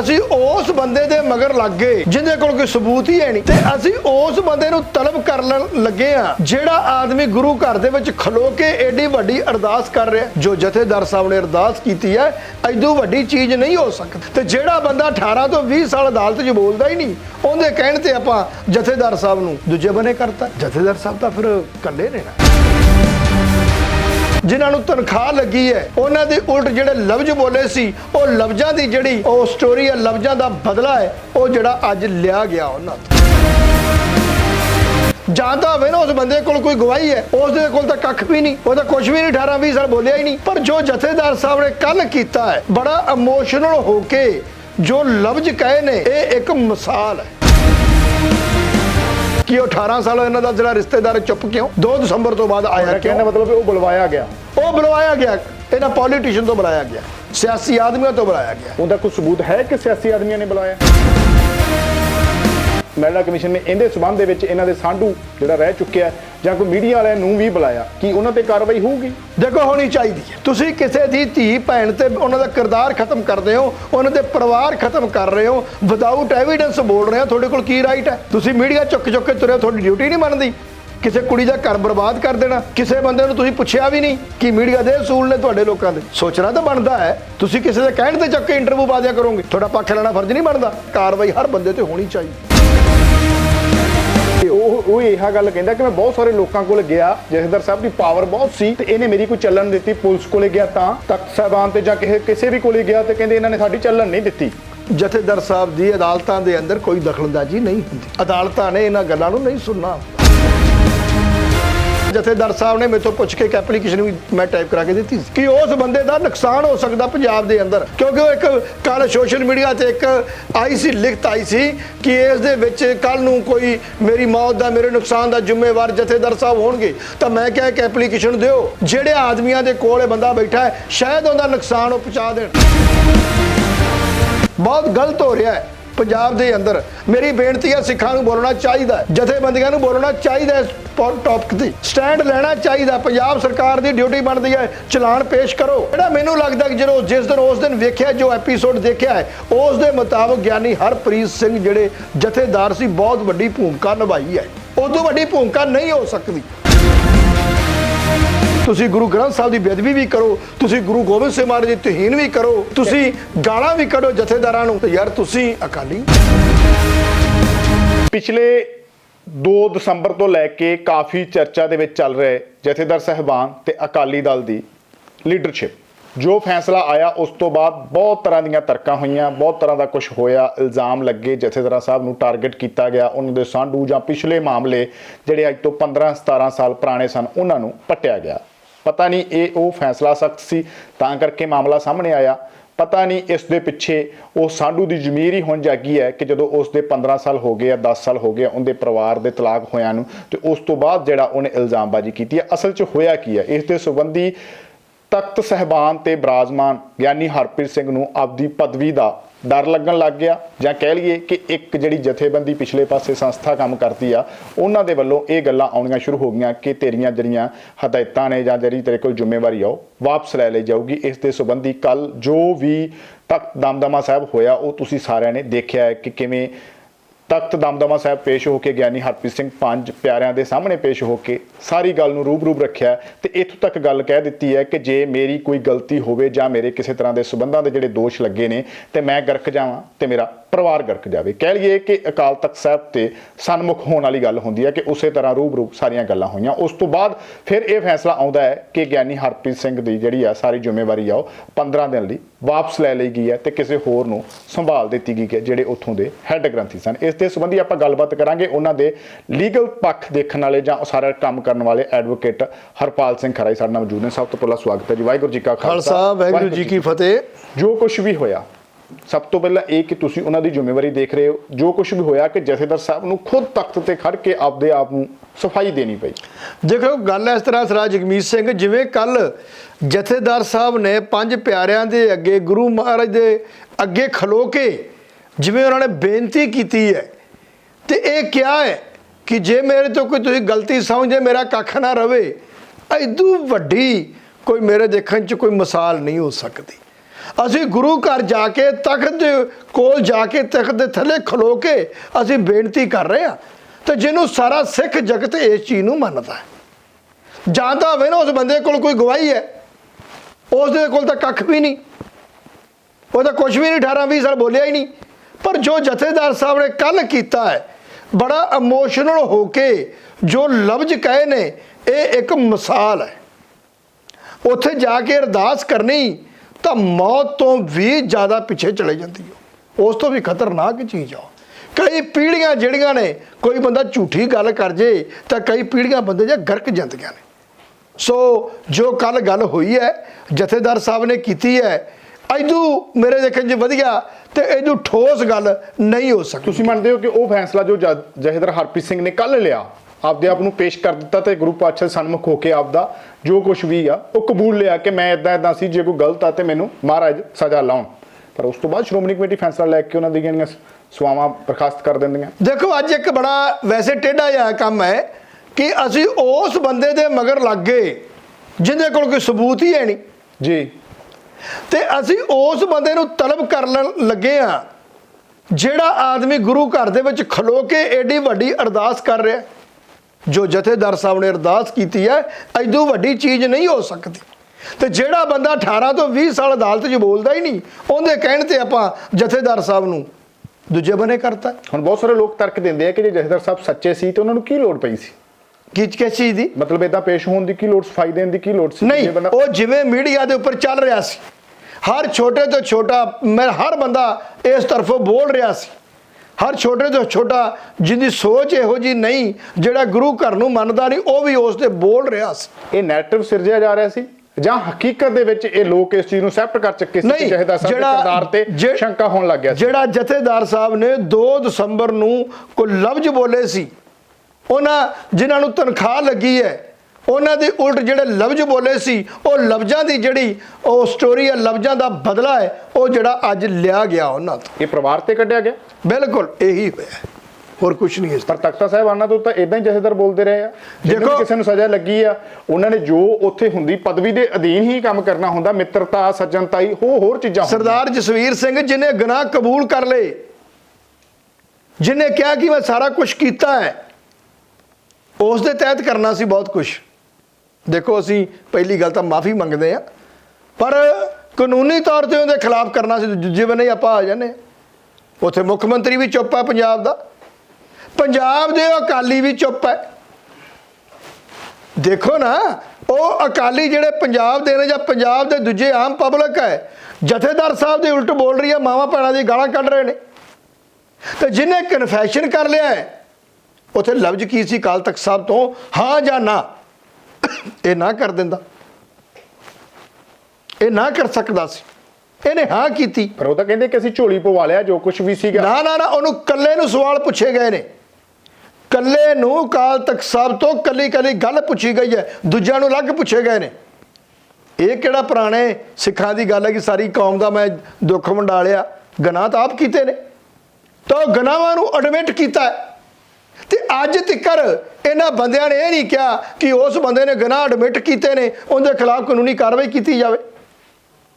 ਅਸੀਂ ਉਸ ਬੰਦੇ ਦੇ ਮਗਰ ਲੱਗ ਗਏ, ਜਿਹਦੇ ਕੋਲ ਕੋਈ ਸਬੂਤ ਹੀ ਹੈ ਨਹੀਂ। ਤੇ ਅਸੀਂ ਉਸ ਬੰਦੇ ਨੂੰ ਤਲਬ ਕਰਨ ਲੱਗੇ ਆ ਜਿਹੜਾ ਆਦਮੀ ਗੁਰੂ ਘਰ ਦੇ ਵਿੱਚ ਖਲੋ ਕੇ ਐਡੀ ਵੱਡੀ ਅਰਦਾਸ ਕਰ ਰਿਹਾ, ਜੋ ਜਥੇਦਾਰ ਸਾਹਿਬ ਨੇ ਅਰਦਾਸ ਕੀਤੀ ਹੈ, ਐਦੋਂ ਵੱਡੀ ਚੀਜ਼ ਨਹੀਂ ਹੋ ਸਕਦੀ। ਤੇ ਜਿਹੜਾ ਬੰਦਾ 18 ਤੋਂ 20 ਸਾਲ ਅਦਾਲਤ 'ਚ ਬੋਲਦਾ ਹੀ ਨਹੀਂ, ਉਹਦੇ ਕਹਿਣ ਤੇ ਆਪਾਂ ਜਥੇਦਾਰ ਸਾਹਿਬ ਨੂੰ ਦੂਜੇ ਬੰਨੇ ਕਰਤਾ। ਜਥੇਦਾਰ ਸਾਹਿਬ ਤਾਂ ਫਿਰ ਇਕੱਲੇ ਨੇ ਨਾ। ਜਿਨ੍ਹਾਂ ਨੂੰ ਤਨਖਾਹ ਲੱਗੀ ਹੈ, ਉਹਨਾਂ ਦੇ ਉਲਟ ਜਿਹੜੇ ਲਫ਼ਜ਼ ਬੋਲੇ ਸੀ, ਉਹ ਲਫ਼ਜ਼ਾਂ ਦੀ ਜਿਹੜੀ ਉਹ ਸਟੋਰੀ ਹੈ ਲਫ਼ਜ਼ਾਂ ਦਾ ਬਦਲਾ ਹੈ, ਉਹ ਜਿਹੜਾ ਅੱਜ ਲਿਆ ਗਿਆ ਉਹਨਾਂ ਤੋਂ। ਜਾਂ ਤਾਂ ਹੋਵੇ ਨਾ ਉਸ ਬੰਦੇ ਕੋਲ ਕੋਈ ਗਵਾਹੀ ਹੈ, ਉਸ ਦੇ ਕੋਲ ਤਾਂ ਕੱਖ ਵੀ ਨਹੀਂ, ਉਹ ਤਾਂ ਕੁਝ ਵੀ ਨਹੀਂ 18 20 ਸਾਲ ਬੋਲਿਆ ਹੀ ਨਹੀਂ। ਪਰ ਜੋ ਜਥੇਦਾਰ ਸਾਹਿਬ ਨੇ ਕੱਲ ਕੀਤਾ ਹੈ, ਬੜਾ ਇਮੋਸ਼ਨਲ ਹੋ ਕੇ ਜੋ ਲਫ਼ਜ਼ ਕਹੇ ਨੇ, ਇਹ ਇੱਕ ਮਿਸਾਲ ਹੈ। ਕਿ ਉਹ 18 ਸਾਲ ਇਹਨਾਂ ਦਾ ਜਿਹੜਾ ਰਿਸ਼ਤੇਦਾਰ ਚੁੱਪ ਕਿਉਂ? 2 ਦਸੰਬਰ ਤੋਂ ਬਾਅਦ ਆਇਆ ਕਿਉਂ ਕਹਿਣ ਦਾ ਮਤਲਬ ਉਹ ਬੁਲਵਾਇਆ ਗਿਆ। ਉਹ ਬੁਲਵਾਇਆ ਗਿਆ। ਇਹਨਾਂ ਪੋਲੀਟੀਸ਼ੀਅਨ ਤੋਂ ਬੁਲਾਇਆ ਗਿਆ। ਸਿਆਸੀ ਆਦਮੀਆਂ ਤੋਂ ਬੁਲਾਇਆ ਗਿਆ। ਉਹਦਾ ਕੋਈ ਸਬੂਤ ਹੈ ਕਿ ਸਿਆਸੀ ਆਦਮੀਆਂ ਨੇ ਬੁਲਾਇਆ? ਮਹਿਲਾ ਕਮਿਸ਼ਨ ਨੇ ਇਹਦੇ ਸਬੰਧ ਦੇ ਵਿੱਚ ਇਹਨਾਂ ਦੇ ਸਾਂਢੂ ਜਿਹੜਾ ਰਹਿ ਚੁੱਕਿਆ ਜਾਂ ਕੋਈ ਮੀਡੀਆ ਵਾਲਿਆਂ ਨੂੰ ਵੀ ਬੁਲਾਇਆ ਕਿ ਉਹਨਾਂ ਤੇ ਕਾਰਵਾਈ ਹੋਊਗੀ? ਦੇਖੋ, ਹੋਣੀ ਚਾਹੀਦੀ ਹੈ। ਤੁਸੀਂ ਕਿਸੇ ਦੀ ਧੀ, ਭੈਣ ਤੇ ਉਹਨਾਂ ਦਾ ਕਿਰਦਾਰ ਖਤਮ ਕਰਦੇ ਹੋ, ਉਹਨਾਂ ਦੇ ਪਰਿਵਾਰ ਖਤਮ ਕਰ ਰਹੇ ਹੋ ਵਿਦਆਊਟ ਐਵੀਡੈਂਸ ਬੋਲ ਰਹੇ ਹੋ, ਤੁਹਾਡੇ ਕੋਲ ਕੀ ਰਾਈਟ ਹੈ? ਤੁਸੀਂ ਮੀਡੀਆ ਚੁੱਕ ਚੁੱਕ ਕੇ ਤੁਰੇ ਤੁਹਾਡੀ ਡਿਊਟੀ ਨਹੀਂ ਬਣਦੀ ਕਿਸੇ ਕੁੜੀ ਦਾ ਘਰ ਬਰਬਾਦ ਕਰ ਦੇਣਾ, ਕਿਸੇ ਬੰਦੇ ਨੂੰ ਤੁਸੀਂ ਪੁੱਛਿਆ ਵੀ ਨਹੀਂ ਕਿ ਮੀਡੀਆ ਦੇ ਅਸੂਲ ਨੇ ਤੁਹਾਡੇ ਲੋਕਾਂ ਦੇ। ਸੋਚਣਾ ਤਾਂ ਬਣਦਾ ਹੈ, ਤੁਸੀਂ ਕਿਸੇ ਦੇ ਕਹਿਣ ਤੇ ਚੱਕ ਕੇ ਇੰਟਰਵਿਊ ਪਾ ਦਿਆ ਕਰੋਗੇ। ਤੁਹਾਡਾ ਪੱਖ ਲੈਣਾ ਫਰਜ਼ ਨਹੀਂ ਬਣਦਾ। ਕਾਰਵਾਈ ਹਰ ਬੰਦੇ ਤੇ ਹੋਣੀ ਚਾਹੀਦੀ। ਉਹ ਉਹ ਇਹ ਗੱਲ ਕਹਿੰਦਾ ਕਿ ਮੈਂ ਬਹੁਤ ਸਾਰੇ ਲੋਕਾਂ ਕੋਲ ਗਿਆ ਜਥੇਦਾਰ ਸਾਹਿਬ ਦੀ ਪਾਵਰ ਬਹੁਤ ਸੀ ਤੇ ਇਹਨੇ ਮੇਰੀ ਕੋਈ ਚੱਲਣ ਦਿੱਤੀ, ਪੁਲਿਸ ਕੋਲੇ ਗਿਆ ਤਾਂ ਤਖਤ ਸਾਹਿਬਾਨ ਤੇ ਜਾਂ ਕਿਸੇ ਕਿਸੇ ਵੀ ਕੋਲੇ ਗਿਆ ਤੇ ਕਹਿੰਦੇ ਇਹਨਾਂ ਨੇ ਸਾਡੀ ਚੱਲਣ ਨਹੀਂ ਦਿੱਤੀ। ਜਥੇਦਾਰ ਸਾਹਿਬ ਦੀ ਅਦਾਲਤਾਂ ਦੇ ਅੰਦਰ ਕੋਈ ਦਖਲਅੰਦਾਜ਼ੀ ਨਹੀਂ ਹੁੰਦੀ। ਅਦਾਲਤਾਂ ਨੇ ਇਹਨਾਂ ਗੱਲਾਂ ਨੂੰ ਨਹੀਂ ਸੁਣਨਾ। ਜਥੇਦਾਰ ਸਾਹਿਬ ਨੇ ਮੇਥੋਂ ਪੁੱਛ ਕੇ ਇੱਕ ਐਪਲੀਕੇਸ਼ਨ ਵੀ ਮੈਂ ਟਾਈਪ ਕਰਾ ਕੇ ਦਿੱਤੀ ਸੀ ਕਿ ਉਸ ਬੰਦੇ ਦਾ ਨੁਕਸਾਨ ਹੋ ਸਕਦਾ ਪੰਜਾਬ ਦੇ ਅੰਦਰ। ਕਿਉਂਕਿ ਉਹ ਇੱਕ ਕੱਲ ਸੋਸ਼ਲ ਮੀਡੀਆ ਤੇ ਇੱਕ ਆਈ ਸੀ, ਲਿਖਤ ਆਈ ਸੀ ਕਿ ਇਸ ਦੇ ਵਿੱਚ ਕੱਲ ਨੂੰ ਕੋਈ ਮੇਰੀ ਮੌਤ ਦਾ, ਮੇਰੇ ਨੁਕਸਾਨ ਦਾ ਜ਼ਿੰਮੇਵਾਰ ਜਥੇਦਾਰ ਸਾਹਿਬ ਹੋਣਗੇ। ਤਾਂ ਮੈਂ ਕਿਹਾ, ਇੱਕ ਐਪਲੀਕੇਸ਼ਨ ਦਿਓ। ਜਿਹੜੇ ਆਦਮੀਆਂ ਦੇ ਕੋਲ ਇਹ ਬੰਦਾ ਬੈਠਾ ਹੈ, ਸ਼ਾਇਦ ਉਹਦਾ ਨੁਕਸਾਨ ਉਹ ਪਹੁੰਚਾ ਦੇਣ। ਬਹੁਤ ਗਲਤ ਹੋ ਰਿਹਾ ਹੈ। ਪੰਜਾਬ ਦੇ ਅੰਦਰ ਮੇਰੀ ਬੇਨਤੀ ਹੈ ਸਿੱਖਾਂ ਨੂੰ ਬੋਲਣਾ ਚਾਹੀਦਾ ਜਥੇਬੰਦੀਆਂ ਨੂੰ ਬੋਲਣਾ ਚਾਹੀਦਾ ਇਸ ਟੌਪਿਕ ਤੇ ਸਟੈਂਡ ਲੈਣਾ ਚਾਹੀਦਾ ਪੰਜਾਬ ਸਰਕਾਰ ਦੀ ਡਿਊਟੀ ਬਣਦੀ ਹੈ, ਚਲਾਨ ਪੇਸ਼ ਕਰੋ। ਜਿਹੜਾ ਮੈਨੂੰ ਲੱਗਦਾ ਕਿ ਜਦੋਂ ਜਿਸ ਦਿਨ, ਉਸ ਦਿਨ ਵੇਖਿਆ, ਜੋ ਐਪੀਸੋਡ ਦੇਖਿਆ ਹੈ, ਉਸ ਦੇ ਮੁਤਾਬਕ ਗਿਆਨੀ ਹਰਪ੍ਰੀਤ ਸਿੰਘ ਜਿਹੜੇ ਜਥੇਦਾਰ ਸੀ, ਬਹੁਤ ਵੱਡੀ ਭੂਮਿਕਾ ਨਿਭਾਈ ਹੈ। ਉਦੋਂ ਵੱਡੀ ਭੂਮਿਕਾ ਨਹੀਂ ਹੋ ਸਕਦੀ। ਤੁਸੀਂ ਗੁਰੂ ਗ੍ਰੰਥ ਸਾਹਿਬ ਦੀ ਬੇਅਦਬੀ ਵੀ ਕਰੋ, ਤੁਸੀਂ ਗੁਰੂ ਗੋਬਿੰਦ ਸਿੰਘ ਮਹਾਰਾਜ ਦੀ ਤੋਹੀਨ ਵੀ ਕਰੋ, ਤੁਸੀਂ ਗਾਲਾਂ ਵੀ ਕੱਢੋ ਜਥੇਦਾਰਾਂ ਨੂੰ, ਤੇ ਯਾਰ ਤੁਸੀਂ ਅਕਾਲੀ। ਪਿਛਲੇ 2 ਦਸੰਬਰ ਤੋਂ ਲੈ ਕੇ ਕਾਫੀ ਚਰਚਾ ਦੇ ਵਿੱਚ ਚੱਲ ਰਹੇ ਜਥੇਦਾਰ ਸਹਿਬਾਨ ਤੇ ਅਕਾਲੀ ਦਲ ਦੀ ਲੀਡਰਸ਼ਿਪ। ਜੋ ਫੈਸਲਾ ਆਇਆ, ਉਸ ਤੋਂ ਬਾਅਦ ਬਹੁਤ ਤਰ੍ਹਾਂ ਦੀਆਂ ਤਰਕਾਂ ਹੋਈਆਂ, ਬਹੁਤ ਤਰ੍ਹਾਂ ਦਾ ਕੁਝ ਹੋਇਆ, ਇਲਜ਼ਾਮ ਲੱਗੇ, ਜਥੇਦਾਰਾਂ ਸਾਹਿਬ ਨੂੰ ਟਾਰਗੇਟ ਕੀਤਾ ਗਿਆ, ਉਹਨਾਂ ਦੇ ਸਾਂਢੂ ਜਾਂ ਪਿਛਲੇ ਮਾਮਲੇ ਜਿਹੜੇ ਅੱਜ ਤੋਂ 15 17 ਸਾਲ ਪੁਰਾਣੇ ਸਨ, ਉਹਨਾਂ ਨੂੰ ਪੱਟਿਆ ਗਿਆ। ਪਤਾ ਨਹੀਂ ਇਹ ਉਹ ਫੈਸਲਾ ਸਖਤ ਸੀ, ਤਾਂ ਕਰਕੇ ਮਾਮਲਾ ਸਾਹਮਣੇ ਆਇਆ। ਪਤਾ ਨਹੀਂ ਇਸ ਦੇ ਪਿੱਛੇ ਉਹ ਸਾਡੂ ਦੀ ਜ਼ਮੀਰ ਹੀ ਹੁਣ ਜਾਗੀ ਹੈ ਕਿ ਜਦੋਂ ਉਸ ਦੇ 15 ਸਾਲ ਹੋ ਗਏ ਆ 10 ਸਾਲ ਹੋ ਗਏ ਉਹਦੇ ਪਰਿਵਾਰ ਦੇ ਤਲਾਕ ਹੋਇਆਂ ਨੂੰ, ਤੇ ਉਸ ਤੋਂ ਬਾਅਦ ਜਿਹੜਾ ਉਹਨੇ ਇਲਜ਼ਾਮਬਾਜ਼ੀ ਕੀਤੀ ਹੈ, ਅਸਲ 'ਚ ਹੋਇਆ ਕੀ ਹੈ? ਇਸ ਦੇ ਸੰਬੰਧੀ ਤਖਤ ਸਹਿਬਾਨ ਤੇ ਬਰਾਜਮਾਨ ਗਿਆਨੀ ਹਰਪ੍ਰੀਤ ਸਿੰਘ ਨੂੰ ਆਪਦੀ ਪਦਵੀ ਦਾ ਡਰ ਲੱਗਣ ਲੱਗ ਗਿਆ ਜਾਂ ਕਹਿ ਲਈਏ ਕਿ ਇੱਕ ਜਿਹੜੀ ਜਥੇਬੰਦੀ ਪਿਛਲੇ ਪਾਸੇ ਸੰਸਥਾ ਕੰਮ ਕਰਦੀ ਆ, ਉਹਨਾਂ ਦੇ ਵੱਲੋਂ ਇਹ ਗੱਲਾਂ ਆਉਣੀਆਂ ਸ਼ੁਰੂ ਹੋ ਗਈਆਂ ਕਿ ਤੇਰੀਆਂ ਜਿਹੜੀਆਂ ਹਦਾਇਤਾਂ ਨੇ ਜਾਂ ਜਿਹੜੀ ਤੇਰੇ ਕੋਲ ਜ਼ਿੰਮੇਵਾਰੀ ਆ, ਉਹ ਵਾਪਸ ਲੈ ਲਈ ਜਾਊਗੀ। ਇਸ ਦੇ ਸੰਬੰਧੀ ਕੱਲ ਜੋ ਵੀ ਤਖਤ ਦਮਦਮਾ ਸਾਹਿਬ ਹੋਇਆ, ਉਹ ਤੁਸੀਂ ਸਾਰਿਆਂ ਨੇ ਦੇਖਿਆ ਹੈ ਕਿ ਕਿਵੇਂ ਤਖਤ ਦਮਦਮਾ ਸਾਹਿਬ ਪੇਸ਼ ਹੋ ਕੇ ਗਿਆਨੀ ਹਰਪ੍ਰੀਤ ਸਿੰਘ ਪੰਜ ਪਿਆਰਿਆਂ ਦੇ ਸਾਹਮਣੇ ਪੇਸ਼ ਹੋ ਕੇ ਸਾਰੀ ਗੱਲ ਨੂੰ ਰੂਪ-ਰੂਪ ਰੱਖਿਆ ਹੈ ਤੇ ਇੱਥੋਂ ਤੱਕ ਗੱਲ ਕਹਿ ਦਿੱਤੀ ਹੈ ਕਿ ਜੇ ਮੇਰੀ ਕੋਈ ਗਲਤੀ ਹੋਵੇ ਜਾਂ ਮੇਰੇ ਕਿਸੇ ਤਰ੍ਹਾਂ ਦੇ ਸਬੰਧਾਂ ਦੇ ਜਿਹੜੇ ਦੋਸ਼ ਲੱਗੇ ਨੇ ਤੇ ਮੈਂ ਗਰਕ ਜਾਵਾਂ ਤੇ ਮੇਰਾ ਪਰਿਵਾਰ ਗਰਕ ਜਾਵੇ। ਕਹਿ ਲਈਏ ਕਿ ਅਕਾਲ ਤਖਤ ਸਾਹਿਬ ਤੇ ਸਨਮੁਖ ਹੋਣ ਵਾਲੀ ਗੱਲ ਹੁੰਦੀ ਹੈ ਕਿ ਉਸੇ ਤਰ੍ਹਾਂ ਰੂਪ-ਰੂਪ ਸਾਰੀਆਂ ਗੱਲਾਂ ਹੋਈਆਂ। ਉਸ ਤੋਂ ਬਾਅਦ ਫਿਰ ਇਹ ਫੈਸਲਾ ਆਉਂਦਾ ਹੈ ਕਿ ਗਿਆਨੀ ਹਰਪ੍ਰੀਤ ਸਿੰਘ ਦੀ ਜਿਹੜੀ ਆ ਸਾਰੀ ਜ਼ਿੰਮੇਵਾਰੀ ਆ ਉਹ 15 ਦਿਨ ਲਈ ਵਾਪਸ ਲੈ ਲਈ ਗਈ ਹੈ ਤੇ ਕਿਸੇ ਹੋਰ ਨੂੰ ਸੰਭਾਲ ਦਿੱਤੀ ਗਈ ਹੈ ਜਿਹੜੇ ਉੱਥੋਂ ਦੇ ਹੈੱਡ ਗ੍ਰੰਥੀ ਸਨ। ਇਸ ਦੇ ਸੰਬੰਧੀ ਆਪਾਂ ਗੱਲਬਾਤ ਕਰਾਂਗੇ ਉਹਨਾਂ ਦੇ ਲੀਗਲ ਪੱਖ ਦੇਖਣ ਵਾਲੇ ਜਾਂ ਸਾਰਾ ਕੰਮ ਕਰਨ ਵਾਲੇ ਐਡਵੋਕੇਟ ਹਰਪਾਲ ਸਿੰਘ ਖਰਾਈ ਸਾਡੇ ਨਾਲ ਮੌਜੂਦ ਨੇ। ਸਭ ਤੋਂ ਪਹਿਲਾਂ ਸਵਾਗਤ ਹੈ ਜੀ। ਵਾਹਿਗੁਰੂ ਜੀ ਕਾ ਖਾਲਸਾ। ਵਾਹਿਗੁਰੂ ਜੀ ਕੀ ਫਤਿਹ। ਜੋ ਕੁਝ ਵੀ ਹੋਇਆ ਸਭ ਤੋਂ ਪਹਿਲਾਂ ਇਹ ਕਿ ਤੁਸੀਂ ਉਹਨਾਂ ਦੀ ਜ਼ਿੰਮੇਵਾਰੀ ਦੇਖ ਰਹੇ ਹੋ। ਜੋ ਕੁਝ ਵੀ ਹੋਇਆ ਕਿ ਜਥੇਦਾਰ ਸਾਹਿਬ ਨੂੰ ਖੁਦ ਤਖਤ ਤੇ ਖੜ ਕੇ ਆਪਦੇ ਆਪ ਨੂੰ ਸਫ਼ਾਈ ਦੇਣੀ ਪਈ। ਦੇਖੋ, ਗੱਲ ਇਸ ਤਰ੍ਹਾਂ ਸਰਾਜ ਜਗਮੀਤ ਸਿੰਘ, ਜਿਵੇਂ ਕੱਲ ਜਥੇਦਾਰ ਸਾਹਿਬ ਨੇ ਪੰਜ ਪਿਆਰਿਆਂ ਦੇ ਅੱਗੇ, ਗੁਰੂ ਮਹਾਰਾਜ ਦੇ ਅੱਗੇ ਖਲੋ ਕੇ ਜਿਵੇਂ ਉਹਨਾਂ ਨੇ ਬੇਨਤੀ ਕੀਤੀ ਹੈ, ਤੇ ਇਹ ਕਿਹਾ ਹੈ ਕਿ ਜੇ ਮੇਰੇ ਤੋਂ ਕੋਈ ਤੁਸੀਂ ਗਲਤੀ ਸਮਝੇ ਮੇਰਾ ਕੱਖ ਨਾ ਰਵੇ, ਐਦੂ ਵੱਡੀ ਕੋਈ ਮੇਰੇ ਦੇਖਣ ਚ ਕੋਈ ਮਿਸਾਲ ਨਹੀਂ ਹੋ ਸਕਦੀ। ਅਸੀਂ ਗੁਰੂ ਘਰ ਜਾ ਕੇ ਤਖਤ ਦੇ ਕੋਲ ਜਾ ਕੇ ਤਖਤ ਦੇ ਥੱਲੇ ਖਲੋ ਕੇ ਅਸੀਂ ਬੇਨਤੀ ਕਰ ਰਹੇ ਹਾਂ ਤੇ ਜਿਹਨੂੰ ਸਾਰਾ ਸਿੱਖ ਜਗਤ ਇਸ ਚੀਜ਼ ਨੂੰ ਮੰਨਦਾ ਹੈ। ਜਾਂਦਾ ਹੋਵੇ ਨਾ ਉਸ ਬੰਦੇ ਕੋਲ ਕੋਈ ਗਵਾਹੀ ਹੈ। ਉਸ ਦੇ ਕੋਲ ਤਾਂ ਕੱਖ ਵੀ ਨਹੀਂ। ਉਹ ਤਾਂ ਕੁਝ ਵੀ ਨਹੀਂ 18 20 ਸਾਲ ਬੋਲਿਆ ਹੀ ਨਹੀਂ। ਪਰ ਜੋ ਜਥੇਦਾਰ ਸਾਹਿਬ ਨੇ ਕੱਲ ਕੀਤਾ ਹੈ, ਬੜਾ ਇਮੋਸ਼ਨਲ ਹੋ ਕੇ ਜੋ ਲਫ਼ਜ਼ ਕਹੇ ਨੇ, ਇਹ ਇੱਕ ਮਿਸਾਲ ਹੈ। ਉੱਥੇ ਜਾ ਕੇ ਅਰਦਾਸ ਕਰਨੀ ਤਾਂ ਮੌਤ ਤੋਂ ਵੀ ਜ਼ਿਆਦਾ ਪਿੱਛੇ ਚਲੇ ਜਾਂਦੀ ਹੈ ਉਸ ਤੋਂ ਵੀ ਖਤਰਨਾਕ ਚੀਜ਼ ਆ। ਕਈ ਪੀੜ੍ਹੀਆਂ ਜਿਹੜੀਆਂ ਨੇ, ਕੋਈ ਬੰਦਾ ਝੂਠੀ ਗੱਲ ਕਰ ਜੇ, ਤਾਂ ਕਈ ਪੀੜ੍ਹੀਆਂ ਬੰਦੇ ਜੇ ਗਰਕ ਜਾਂਦੀਆਂ ਨੇ। ਸੋ ਜੋ ਕੱਲ ਗੱਲ ਹੋਈ ਹੈ, ਜਥੇਦਾਰ ਸਾਹਿਬ ਨੇ ਕੀਤੀ ਹੈ ਐਦੂ ਮੇਰੇ ਦੇਖਣ 'ਚ ਵਧੀਆ ਤੇ ਐਦੂ ਠੋਸ ਗੱਲ ਨਹੀਂ ਹੋ ਸਕਦੀ। ਤੁਸੀਂ ਮੰਨਦੇ ਹੋ ਕਿ ਉਹ ਫੈਸਲਾ ਜੋ ਜ- ਜਥੇਦਾਰ ਹਰਪ੍ਰੀਤ ਸਿੰਘ ਨੇ ਕੱਲ ਲਿਆ ਆਪਦੇ ਆਪ ਨੂੰ ਪੇਸ਼ ਕਰ ਦਿੱਤਾ ਤੇ ਗੁਰੂ ਪਾਤਸ਼ਾਹ ਦੇ ਸਨਮੁਖ ਹੋ ਕੇ ਆਪਦਾ ਜੋ ਕੁਝ ਵੀ ਆ ਉਹ ਕਬੂਲ ਲਿਆ ਕਿ ਮੈਂ ਇਦਾਂ ਇਦਾਂ ਸੀ ਜੇ ਕੋਈ ਗਲਤ ਆ ਤੇ ਮੈਨੂੰ ਮਹਾਰਾਜ ਸਜ਼ਾ ਲਾਉਣ। ਪਰ ਉਸ ਤੋਂ ਬਾਅਦ ਸ਼੍ਰੋਮਣੀ ਕਮੇਟੀ ਫੈਸਲਾ ਲੈ ਕੇ ਉਹਨਾਂ ਦੀਆਂ ਜਿਹੜੀਆਂ ਸਵਾਵਾਂ ਬਰਖਾਸਤ ਕਰ ਦਿੰਦੀਆਂ। ਦੇਖੋ ਅੱਜ ਇੱਕ ਬੜਾ ਵੈਸੇ ਟੇਢਾ ਜਿਹਾ ਕੰਮ ਹੈ ਕਿ ਅਸੀਂ ਉਸ ਬੰਦੇ ਦੇ ਮਗਰ ਲੱਗ ਗਏ ਜਿਹਦੇ ਕੋਲ ਕੋਈ ਸਬੂਤ ਹੀ ਹੈ ਨਹੀਂ। ਜੀ। ਤੇ ਅਸੀਂ ਉਸ ਬੰਦੇ ਨੂੰ ਤਲਬ ਕਰਨ ਲੱਗੇ ਆ ਜਿਹੜਾ ਆਦਮੀ ਗੁਰੂ ਘਰ ਦੇ ਵਿੱਚ ਖਲੋ ਕੇ ਏਡੀ ਵੱਡੀ ਅਰਦਾਸ ਕਰ ਰਿਹਾ। ਜੋ ਜਥੇਦਾਰ ਸਾਹਿਬ ਨੇ ਅਰਦਾਸ ਕੀਤੀ ਹੈ ਐਦੋਂ ਵੱਡੀ ਚੀਜ਼ ਨਹੀਂ ਹੋ ਸਕਦੀ। ਤੇ ਜਿਹੜਾ ਬੰਦਾ 18 ਤੋਂ 20 ਸਾਲ ਅਦਾਲਤ 'ਚ ਬੋਲਦਾ ਹੀ ਨਹੀਂ ਉਹਦੇ ਕਹਿਣ ਤੇ ਆਪਾਂ ਜਥੇਦਾਰ ਸਾਹਿਬ ਨੂੰ ਦੂਜੇ ਬਨੇ ਕਰਤਾ। ਹੁਣ ਬਹੁਤ ਸਾਰੇ ਲੋਕ ਤਰਕ ਦਿੰਦੇ ਆ ਕਿ ਜੇ ਜਥੇਦਾਰ ਸਾਹਿਬ ਸੱਚੇ ਸੀ ਤੇ ਉਹਨਾਂ ਨੂੰ ਕੀ ਲੋੜ ਪਈ ਸੀ? ਕੀ ਕਿਸ ਚੀਜ਼ ਦੀ? ਮਤਲਬ ਇਦਾਂ ਪੇਸ਼ ਹੋਣ ਦੀ ਕੀ ਲੋੜ ਸਫ਼ਾਈ ਦੇਣ ਦੀ ਕੀ ਲੋੜ ਸੀ ਨਹੀਂ ਉਹ ਜਿਵੇਂ ਮੀਡੀਆ ਦੇ ਉੱਪਰ ਚੱਲ ਰਿਹਾ ਸੀ ਹਰ ਛੋਟੇ ਤੋਂ ਛੋਟਾ ਮੈਂ ਹਰ ਬੰਦਾ ਇਸ ਤਰਫੋਂ ਬੋਲ ਰਿਹਾ ਸੀ। ਹਰ ਛੋਟੇ ਤੋਂ ਛੋਟਾ ਜਿਹਦੀ ਸੋਚ ਇਹੋ ਜੀ ਨਹੀਂ ਜਿਹੜਾ ਗੁਰੂ ਘਰ ਨੂੰ ਮੰਨਦਾ ਨਹੀਂ ਉਹ ਵੀ ਉਸ ਤੇ ਬੋਲ ਰਿਹਾ ਸੀ। ਇਹ ਨੈਰੇਟਿਵ ਸਿਰਜਿਆ ਜਾ ਰਿਹਾ ਸੀ ਜਾਂ ਹਕੀਕਤ ਦੇ ਵਿੱਚ ਇਹ ਲੋਕ ਇਸ ਚੀਜ਼ ਨੂੰ ਐਕਸੈਪਟ ਕਰ ਚੁੱਕੇ ਸੀ ਕਿ ਨਹੀਂ, ਜਥੇਦਾਰ ਸਾਹਿਬ ਦੇ ਕਿਰਦਾਰ ਤੇ ਸ਼ੰਕਾ ਹੋਣ ਲੱਗ ਗਿਆ ਸੀ। ਜਿਹੜਾ ਜਥੇਦਾਰ ਸਾਹਿਬ ਨੇ 2 ਦਸੰਬਰ ਨੂੰ ਕੋਈ ਲਫ਼ਜ਼ ਬੋਲੇ ਸੀ ਉਹਨਾਂ ਜਿਨ੍ਹਾਂ ਨੂੰ ਤਨਖਾਹ ਲੱਗੀ ਹੈ ਉਹਨਾਂ ਦੇ ਉਲਟ ਜਿਹੜੇ ਲਫ਼ਜ਼ ਬੋਲੇ ਸੀ ਉਹ ਲਫ਼ਜ਼ਾਂ ਦੀ ਜਿਹੜੀ ਉਹ ਸਟੋਰੀ ਹੈ ਲਫ਼ਜ਼ਾਂ ਦਾ ਬਦਲਾ ਹੈ ਉਹ ਜਿਹੜਾ ਅੱਜ ਲਿਆ ਗਿਆ ਉਹਨਾਂ ਤੋਂ। ਇਹ ਪਰਿਵਾਰ ਤੇ ਕੱਢਿਆ ਗਿਆ? ਬਿਲਕੁਲ ਇਹੀ ਹੋਇਆ ਹੋਰ ਕੁਝ ਨਹੀਂ ਇਸ ਪਰ ਤਖਤਾ ਸਾਹਿਬਾਨਾਂ ਤੋਂ ਤਾਂ ਇਦਾਂ ਹੀ ਜਥੇਦਾਰ ਬੋਲਦੇ ਰਹੇ ਆ। ਦੇਖੋ- ਕਿਸੇ ਨੂੰ ਸਜ਼ਾ ਲੱਗੀ ਆ ਉਹਨਾਂ ਨੇ ਜੋ ਉੱਥੇ ਹੁੰਦੀ ਪਦਵੀ ਦੇ ਅਧੀਨ ਹੀ ਕੰਮ ਕਰਨਾ ਹੁੰਦਾ ਮਿੱਤਰਤਾ ਸੱਜਣਤਾਈ ਹੋ ਹੋਰ ਚੀਜ਼ਾਂ। ਸਰਦਾਰ ਜਸਵੀਰ ਸਿੰਘ ਜਿਨੇ ਗੁਨਾਹ ਕਬੂਲ ਕਰ ਲਏ ਜਿਨੇ ਕਿਹਾ ਕਿ ਮੈਂ ਸਾਰਾ ਕੁਝ ਕੀਤਾ ਹੈ ਉਸ ਦੇ ਤਹਿਤ ਕਰਨਾ ਸੀ ਬਹੁਤ ਕੁਝ ਦੇਖੋ ਅਸੀਂ ਪਹਿਲੀ ਗੱਲ ਤਾਂ ਮਾਫੀ ਮੰਗਦੇ ਆ ਪਰ ਕਾਨੂੰਨੀ ਤੌਰ ਤੇ ਉਹਦੇ ਖਿਲਾਫ ਕਰਨਾ ਸੀ ਦੂਜੇ ਬੰਨੇ ਆਪਾਂ ਆ ਜਾਂਦੇ ਹਾਂ। ਉੱਥੇ ਮੁੱਖ ਮੰਤਰੀ ਵੀ ਚੁੱਪ ਹੈ ਪੰਜਾਬ ਦਾ। ਪੰਜਾਬ ਦੇ ਅਕਾਲੀ ਵੀ ਚੁੱਪ ਹੈ। ਦੇਖੋ ਨਾ, ਉਹ ਅਕਾਲੀ ਜਿਹੜੇ ਪੰਜਾਬ ਦੇ ਨੇ ਜਾਂ ਪੰਜਾਬ ਦੇ ਦੂਜੇ ਆਮ ਪਬਲਿਕ ਹੈ, ਜਥੇਦਾਰ ਸਾਹਿਬ ਦੇ ਉਲਟ ਬੋਲ ਰਹੀ ਹੈ, ਮਾਵਾ ਭੈਣਾਂ ਦੀ ਗਾਲਾਂ ਕੱਢ ਰਹੇ ਨੇ। ਤੇ ਜਿਹਨੇ ਕਨਫੈਸ਼ਨ ਕਰ ਲਿਆ ਹੈ, ਉਥੇ ਲਫ਼ਜ਼ ਕੀ ਸੀ ਕਾਲ ਤਖਤ ਸਾਹਿਬ ਤੋਂ? ਹਾਂ ਜਾਂ ਨਾ? ਇਹ ਨਾ ਕਰ ਦਿੰਦਾ। ਇਹ ਨਾ ਕਰ ਸਕਦਾ ਸੀ। ਇਹਨੇ ਹਾਂ ਕੀਤੀ। ਪਰ ਉਹ ਤਾਂ ਕਹਿੰਦੇ ਕਿ ਅਸੀਂ ਝੋਲੀ ਪਵਾ ਲਿਆ ਜੋ ਕੁਝ ਵੀ ਸੀਗਾ। ਨਾ ਨਾ ਨਾ ਉਹਨੂੰ ਕੱਲੇ ਨੂੰ ਸਵਾਲ ਪੁੱਛੇ ਗਏ ਨੇ। ਕੱਲੇ ਨੂੰ ਕਾਲ ਤਖਤ ਸਾਹਿਬ ਤੋਂ ਕੱਲੀ ਕੱਲੀ ਗੱਲ ਪੁੱਛੀ ਗਈ ਹੈ। ਦੂਜਿਆਂ ਨੂੰ ਅਲੱਗ ਪੁੱਛੇ ਗਏ ਨੇ। ਇਹ ਕਿਹੜਾ ਪੁਰਾਣੇ ਸਿੱਖਾਂ ਦੀ ਗੱਲ ਹੈ ਕਿ ਸਾਰੀ ਕੌਮ ਦਾ ਮੈਂ ਦੁੱਖ ਵੰਡਾਲਿਆ ਗਨਾਹ ਤਾਂ ਆਪ ਕੀਤੇ ਨੇ। ਤਾਂ ਗਨਾਹਾਂ ਨੂੰ ਐਡਮਿਟ ਕੀਤਾ ਹੈ। ਤੇ ਅੱਜ ਤੱਕਰ ਇਹਨਾਂ ਬੰਦਿਆਂ ਨੇ ਇਹ ਨਹੀਂ ਕਿਹਾ ਕਿ ਉਸ ਬੰਦੇ ਨੇ ਗਨਾਹ ਐਡਮਿਟ ਕੀਤੇ ਨੇ ਉਹਦੇ ਖਿਲਾਫ ਕਾਨੂੰਨੀ ਕਾਰਵਾਈ ਕੀਤੀ ਜਾਵੇ।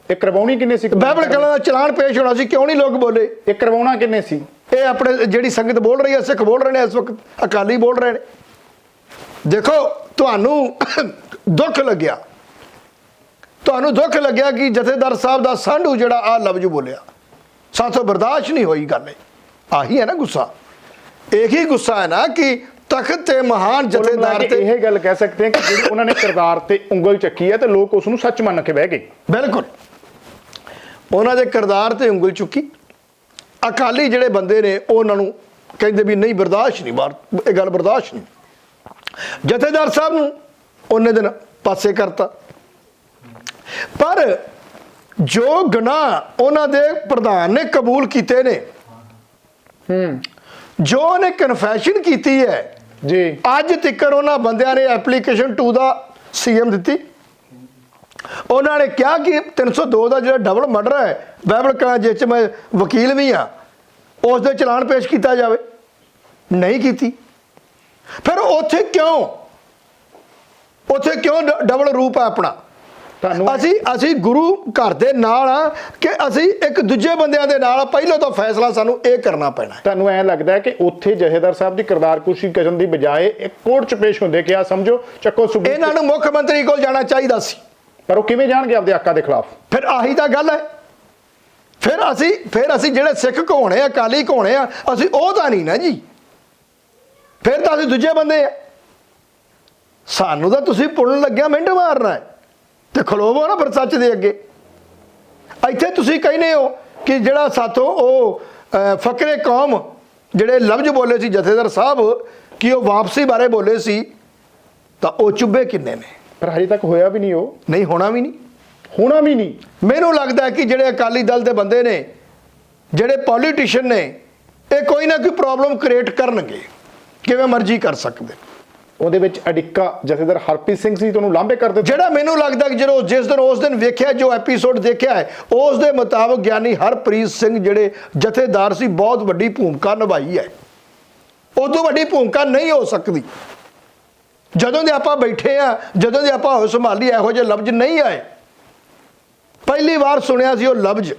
ਇਹ ਕਰਵਾਉਣੀ ਕਿੰਨੇ ਸੀ? ਬਾਈਬਲ ਕਲਾਂ ਦਾ ਚਲਾਨ ਪੇਸ਼ ਹੋਣਾ ਸੀ ਕਿਉਂ ਨਹੀਂ ਲੋਕ ਬੋਲੇ? ਇਹ ਕਰਵਾਉਣਾ ਕਿੰਨੇ ਸੀ? ਇਹ ਆਪਣੇ ਜਿਹੜੀ ਸੰਗਤ ਬੋਲ ਰਹੀ ਹੈ ਸਿੱਖ ਬੋਲ ਰਹੇ ਨੇ ਇਸ ਵਕਤ ਅਕਾਲੀ ਬੋਲ ਰਹੇ ਨੇ। ਦੇਖੋ ਤੁਹਾਨੂੰ ਦੁੱਖ ਲੱਗਿਆ। ਤੁਹਾਨੂੰ ਦੁੱਖ ਲੱਗਿਆ ਕਿ ਜਥੇਦਾਰ ਸਾਹਿਬ ਦਾ ਸਾਂਢੂ ਜਿਹੜਾ ਆ ਲਫ਼ਜ਼ ਬੋਲਿਆ। ਸਾਥੋਂ ਬਰਦਾਸ਼ਤ ਨਹੀਂ ਹੋਈ ਗੱਲ ਇਹ। ਆਹੀ ਹੈ ਨਾ ਗੁੱਸਾ। ਇਹੀ ਗੁੱਸਾ ਹੈ ਨਾ ਕਿ ਤਖਤ ਤੇ ਮਹਾਨ ਜਥੇਦਾਰ ਤੇ ਇਹ ਗੱਲ ਕਹਿ ਸਕਦੇ ਹਾਂ ਕਿ ਜਿਹੜੀ ਉਹਨਾਂ ਨੇ ਕਿਰਦਾਰ ਤੇ ਉਂਗਲ ਚੱਕੀ ਹੈ ਤੇ ਲੋਕ ਉਸ ਨੂੰ ਸੱਚ ਮੰਨ ਕੇ ਬਹਿ ਗਏ। ਬਿਲਕੁਲ। ਉਹਨਾਂ ਦੇ ਕਿਰਦਾਰ ਤੇ ਉਂਗਲ ਚੁੱਕੀ। ਅਕਾਲੀ ਜਿਹੜੇ ਬੰਦੇ ਨੇ ਉਹ ਉਹਨਾਂ ਨੂੰ ਕਹਿੰਦੇ ਵੀ ਨਹੀਂ ਬਰਦਾਸ਼ਤ ਨਹੀਂ ਬਾਰ ਇਹ ਗੱਲ ਬਰਦਾਸ਼ਤ ਨਹੀਂ। ਜਥੇਦਾਰ ਸਾਹਿਬ ਨੂੰ ਉਹਨੇ ਦਿਨ ਪਾਸੇ ਕਰਤਾ। ਪਰ ਜੋ ਗੁਨਾਹ ਉਹਨਾਂ ਦੇ ਪ੍ਰਧਾਨ ਨੇ ਕਬੂਲ ਕੀਤੇ ਨੇ ਹੂੰ। ਜੋ ਉਹਨੇ ਕਨਫੈਸ਼ਨ ਕੀਤੀ ਹੈ। ਜੀ। ਅੱਜ ਤੱਕਰ ਉਹਨਾਂ ਬੰਦਿਆਂ ਨੇ ਐਪਲੀਕੇਸ਼ਨ 2 ਦਾ ਸੀਐਮ ਦਿੱਤੀ। ਉਹਨਾਂ ਨੇ ਕਿਹਾ ਕਿ 302 ਦਾ ਜਿਹੜਾ ਡਬਲ ਮਰਡਰ ਹੈ ਬਾਈਬਲ ਕਹਾਂ ਜਿਸ 'ਚ ਮੈਂ ਵਕੀਲ ਵੀ ਆ ਉਸ ਦੇ ਚਲਾਨ ਪੇਸ਼ ਕੀਤਾ ਜਾਵੇ। ਨਹੀਂ ਕੀਤੀ। ਫਿਰ ਉੱਥੇ ਕਿਉਂ? ਉੱਥੇ ਕਿਉਂ ਡਬਲ ਰੂਪ ਹੈ ਆਪਣਾ? ਤੁਹਾਨੂੰ- ਅਸੀਂ ਅਸੀਂ ਗੁਰੂ ਘਰ ਦੇ ਨਾਲ ਆ ਕਿ ਅਸੀਂ ਇੱਕ ਦੂਜੇ ਬੰਦਿਆਂ ਦੇ ਨਾਲ। ਪਹਿਲਾਂ ਤਾਂ ਫੈਸਲਾ ਸਾਨੂੰ ਇਹ ਕਰਨਾ ਪੈਣਾ। ਤੁਹਾਨੂੰ ਐਂ ਲੱਗਦਾ ਹੈ ਕਿ ਉੱਥੇ ਜਹੇਦਾਰ ਸਾਹਿਬ ਦੀ ਕਿਰਦਾਰ ਕੁਸ਼ੀ ਕਰਨ ਦੀ ਬਜਾਏ ਇੱਕ ਕੋਰਟ 'ਚ ਪੇਸ਼ ਹੁੰਦੇ ਕਿ ਆ ਸਮਝੋ ਚੱਕੋ ਸਬੂਤ ਇਹਨਾਂ ਨੂੰ ਮੁੱਖ ਮੰਤਰੀ ਕੋਲ ਜਾਣਾ ਚਾਹੀਦਾ ਸੀ। ਪਰ ਉਹ ਕਿਵੇਂ ਜਾਣਗੇ ਆਪਦੇ ਆਕਾ ਦੇ ਖਿਲਾਫ? ਫਿਰ ਆਹੀ ਤਾਂ ਗੱਲ ਹੈ। ਫਿਰ ਅਸੀਂ ਫਿਰ ਅਸੀਂ ਜਿਹੜੇ ਸਿੱਖ ਘੋਣੇ ਆ ਅਕਾਲੀ ਘੋਣੇ ਆ ਅਸੀਂ ਉਹ ਤਾਂ ਨਹੀਂ ਨਾ ਜੀ। ਫਿਰ ਤਾਂ ਅਸੀਂ ਦੂਜੇ ਬੰਦੇ ਆ। ਸਾਨੂੰ ਤਾਂ ਤੁਸੀਂ ਪੁੱਲਣ ਲੱਗਿਆ ਮਿੰਟ ਮਾਰਨਾ ਹੈ। ਤੇ ਖਲੋਵੋ ਨਾ ਫਿਰ ਸੱਚ ਦੇ ਅੱਗੇ। ਇੱਥੇ ਤੁਸੀਂ ਕਹਿੰਦੇ ਹੋ ਕਿ ਜਿਹੜਾ ਸਾਥੋਂ ਉਹ ਫਕਰੇ ਕੌਮ ਜਿਹੜੇ ਲਫ਼ਜ਼ ਬੋਲੇ ਸੀ ਜਥੇਦਾਰ ਸਾਹਿਬ ਕਿ ਉਹ ਵਾਪਸੀ ਬਾਰੇ ਬੋਲੇ ਸੀ ਤਾਂ ਉਹ ਚੁੱਭੇ ਕਿੰਨੇ ਨੇ? ਪਰ ਹਜੇ ਤੱਕ ਹੋਇਆ ਵੀ ਨਹੀਂ ਉਹ। ਨਹੀਂ ਹੋਣਾ ਵੀ ਨਹੀਂ। ਹੋਣਾ ਵੀ ਨਹੀਂ। ਮੈਨੂੰ ਲੱਗਦਾ ਕਿ ਜਿਹੜੇ ਅਕਾਲੀ ਦਲ ਦੇ ਬੰਦੇ ਨੇ ਜਿਹੜੇ ਪੋਲੀਟੀਸ਼ੀਅਨ ਨੇ ਇਹ ਕੋਈ ਨਾ ਕੋਈ ਪ੍ਰੋਬਲਮ ਕ੍ਰੀਏਟ ਕਰਨਗੇ। ਕਿਵੇਂ ਮਰਜ਼ੀ ਕਰ ਸਕਦੇ। ਉਹਦੇ ਵਿੱਚ ਅਡਿੱਕਾ ਜਥੇਦਾਰ ਹਰਪ੍ਰੀਤ ਸਿੰਘ ਸੀ ਤੁਹਾਨੂੰ ਲਾਂਭੇ ਕਰ ਦਿੱਤੇ। ਜਿਹੜਾ ਮੈਨੂੰ ਲੱਗਦਾ ਕਿ ਜਦੋਂ ਜਿਸ ਦਿਨ, ਉਸ ਦਿਨ ਵੇਖਿਆ, ਜੋ ਐਪੀਸੋਡ ਦੇਖਿਆ ਹੈ, ਉਸ ਦੇ ਮੁਤਾਬਕ ਗਿਆਨੀ ਹਰਪ੍ਰੀਤ ਸਿੰਘ ਜਿਹੜੇ ਜਥੇਦਾਰ ਸੀ, ਬਹੁਤ ਵੱਡੀ ਭੂਮਿਕਾ ਨਿਭਾਈ ਹੈ। ਉਦੋਂ ਵੱਡੀ ਭੂਮਿਕਾ ਨਹੀਂ ਹੋ ਸਕਦੀ। ਜਦੋਂ ਦੇ ਆਪਾਂ ਬੈਠੇ ਆ ਜਦੋਂ ਦੇ ਆਪਾਂ ਹੋਸ਼ ਸੰਭਾਲੀ, ਇਹੋ ਜਿਹੇ ਲਫ਼ਜ਼ ਨਹੀਂ ਆਏ। ਪਹਿਲੀ ਵਾਰ ਸੁਣਿਆ ਸੀ ਉਹ ਲਫ਼ਜ਼।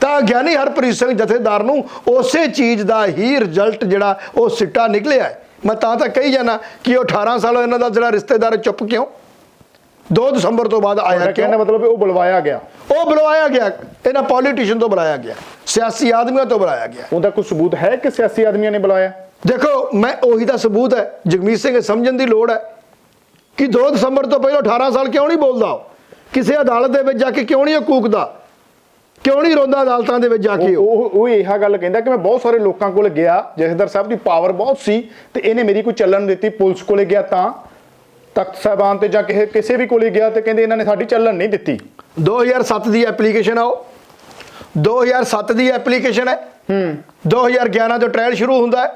ਤਾਂ ਗਿਆਨੀ ਹਰਪ੍ਰੀਤ ਸਿੰਘ ਜਥੇਦਾਰ ਨੂੰ ਉਸੇ ਚੀਜ਼ ਦਾ ਹੀ ਰਿਜ਼ਲਟ ਜਿਹੜਾ ਉਹ ਸਿੱਟਾ ਨਿਕਲਿਆ ਹੈ। ਮੈਂ ਤਾਂ ਤਾਂ ਕਹੀ ਜਾਣਾ ਕਿ ਉਹ 18 ਸਾਲ ਇਹਨਾਂ ਦਾ ਜਿਹੜਾ ਰਿਸ਼ਤੇਦਾਰ ਚੁੱਪ ਕਿਉਂ? 2 ਦਸੰਬਰ ਤੋਂ ਬਾਅਦ ਆਇਆ ਕਿਉਂ? ਮਤਲਬ ਹੈ ਉਹ ਬੁਲਵਾਇਆ ਗਿਆ। ਉਹ ਬੁਲਵਾਇਆ ਗਿਆ। ਇਹਨਾਂ ਪੋਲੀਟੀਸ਼ੀਅਨ ਤੋਂ ਬੁਲਾਇਆ ਗਿਆ। ਸਿਆਸੀ ਆਦਮੀਆਂ ਤੋਂ ਬੁਲਾਇਆ ਗਿਆ। ਉਹਦਾ ਕੋਈ ਸਬੂਤ ਹੈ ਕਿ ਸਿਆਸੀ ਆਦਮੀਆਂ ਨੇ ਬੁਲਾਇਆ? ਦੇਖੋ ਮੈਂ ਉਹੀ ਦਾ ਸਬੂਤ ਹੈ। ਜਗਮੀਤ ਸਿੰਘ ਸਮਝਣ ਦੀ ਲੋੜ ਹੈ ਕਿ 2 ਦਸੰਬਰ ਤੋਂ ਪਹਿਲਾਂ 18 ਸਾਲ ਕਿਉਂ ਨਹੀਂ ਬੋਲਦਾ? ਕਿਸੇ ਅਦਾਲਤ ਦੇ ਵਿੱਚ ਜਾ ਕੇ ਕਿਉਂ ਨਹੀਂ ਉਹ ਕੂਕਦਾ? ਕਿਉਂ ਨਹੀਂ ਰੋਂਦਾ ਅਦਾਲਤਾਂ ਦੇ ਵਿੱਚ ਜਾ ਕੇ ਉਹ? ਉਹ ਇਹ ਗੱਲ ਕਹਿੰਦਾ ਕਿ ਮੈਂ ਬਹੁਤ ਸਾਰੇ ਲੋਕਾਂ ਕੋਲ ਗਿਆ ਜਥੇਦਾਰ ਸਾਹਿਬ ਦੀ ਪਾਵਰ ਬਹੁਤ ਸੀ ਤੇ ਇਹਨੇ ਮੇਰੀ ਕੋਈ ਚੱਲਣ ਦਿੱਤੀ ਪੁਲਿਸ ਕੋਲੇ ਗਿਆ ਤਾਂ। ਤਖਤ ਸਾਹਿਬਾਨ ਤੇ ਜਾਂ ਕਿਸੇ ਕਿਸੇ ਵੀ ਕੋਲੇ ਗਿਆ ਤੇ ਕਹਿੰਦੇ ਇਹਨਾਂ ਨੇ ਸਾਡੀ ਚੱਲਣ ਨਹੀਂ ਦਿੱਤੀ। 2007 ਦੀ ਐਪਲੀਕੇਸ਼ਨ ਆ ਉਹ 2007 ਦੀ ਐਪਲੀਕੇਸ਼ਨ ਹੈ। ਹੂੰ। 2011 ਤੋਂ ਟ੍ਰਾਇਲ ਸ਼ੁਰੂ ਹੁੰਦਾ ਹੈ।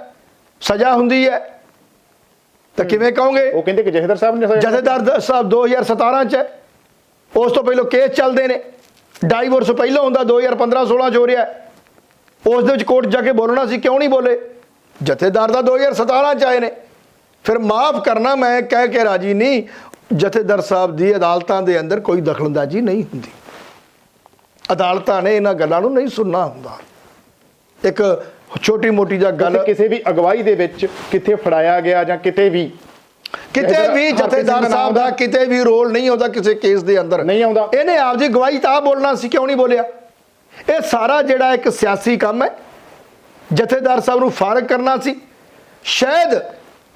ਸਜ਼ਾ ਹੁੰਦੀ ਹੈ। ਤਾਂ ਕਿਵੇਂ ਕਹੋਗੇ? ਉਹ ਕਹਿੰਦੇ ਕਿ ਜਥੇਦਾਰ ਸਾਹਿਬ ਨੇ ਜਥੇਦਾਰ ਸਾਹਿਬ 2017 ਚ ਹੈ। ਉਸ ਤੋਂ ਪਹਿਲਾਂ ਕੇਸ ਚੱਲਦੇ ਨੇ। ਡਾਈਵੋਰਸ ਪਹਿਲਾਂ ਹੁੰਦਾ 2015 16 ਚ ਹੋ ਰਿਹਾ। ਉਸ ਦੇ ਵਿੱਚ ਕੋਰਟ ਜਾ ਕੇ ਬੋਲਣਾ ਸੀ, ਕਿਉਂ ਨਹੀਂ ਬੋਲੇ? ਜਥੇਦਾਰ ਦਾ 2017 ਚ ਆਏ ਨੇ। ਫਿਰ ਮਾਫ ਕਰਨਾ, ਮੈਂ ਕਹਿ ਕੇ ਰਾਜੀ ਨਹੀਂ। ਜਥੇਦਾਰ ਸਾਹਿਬ ਦੀ ਅਦਾਲਤਾਂ ਦੇ ਅੰਦਰ ਕੋਈ ਦਖਲਅੰਦਾਜ਼ੀ ਨਹੀਂ ਹੁੰਦੀ। ਅਦਾਲਤਾਂ ਨੇ ਇਹਨਾਂ ਗੱਲਾਂ ਨੂੰ ਨਹੀਂ ਸੁਣਨਾ ਹੁੰਦਾ। ਇੱਕ ਛੋਟੀ ਮੋਟੀ ਜਾਂ ਗੱਲ ਕਿਸੇ ਵੀ ਅਗਵਾਈ ਦੇ ਵਿੱਚ ਕਿੱਥੇ ਫੜਾਇਆ ਗਿਆ ਜਾਂ ਕਿਤੇ ਵੀ ਕਿਤੇ ਵੀ ਜਥੇਦਾਰ ਸਾਹਿਬ ਦਾ ਕਿਤੇ ਵੀ ਰੋਲ ਨਹੀਂ ਆਉਂਦਾ ਕਿਸੇ ਕੇਸ ਦੇ ਅੰਦਰ। ਨਹੀਂ ਆਉਂਦਾ। ਇਹਨੇ ਆਪਦੀ ਗਵਾਹੀ ਤਾਂ ਬੋਲਣਾ ਸੀ ਕਿਉਂ ਨਹੀਂ ਬੋਲਿਆ? ਇਹ ਸਾਰਾ ਜਿਹੜਾ ਇੱਕ ਸਿਆਸੀ ਕੰਮ ਹੈ ਜਥੇਦਾਰ ਸਾਹਿਬ ਨੂੰ ਫਾਰਗ ਕਰਨਾ ਸੀ। ਸ਼ਾਇਦ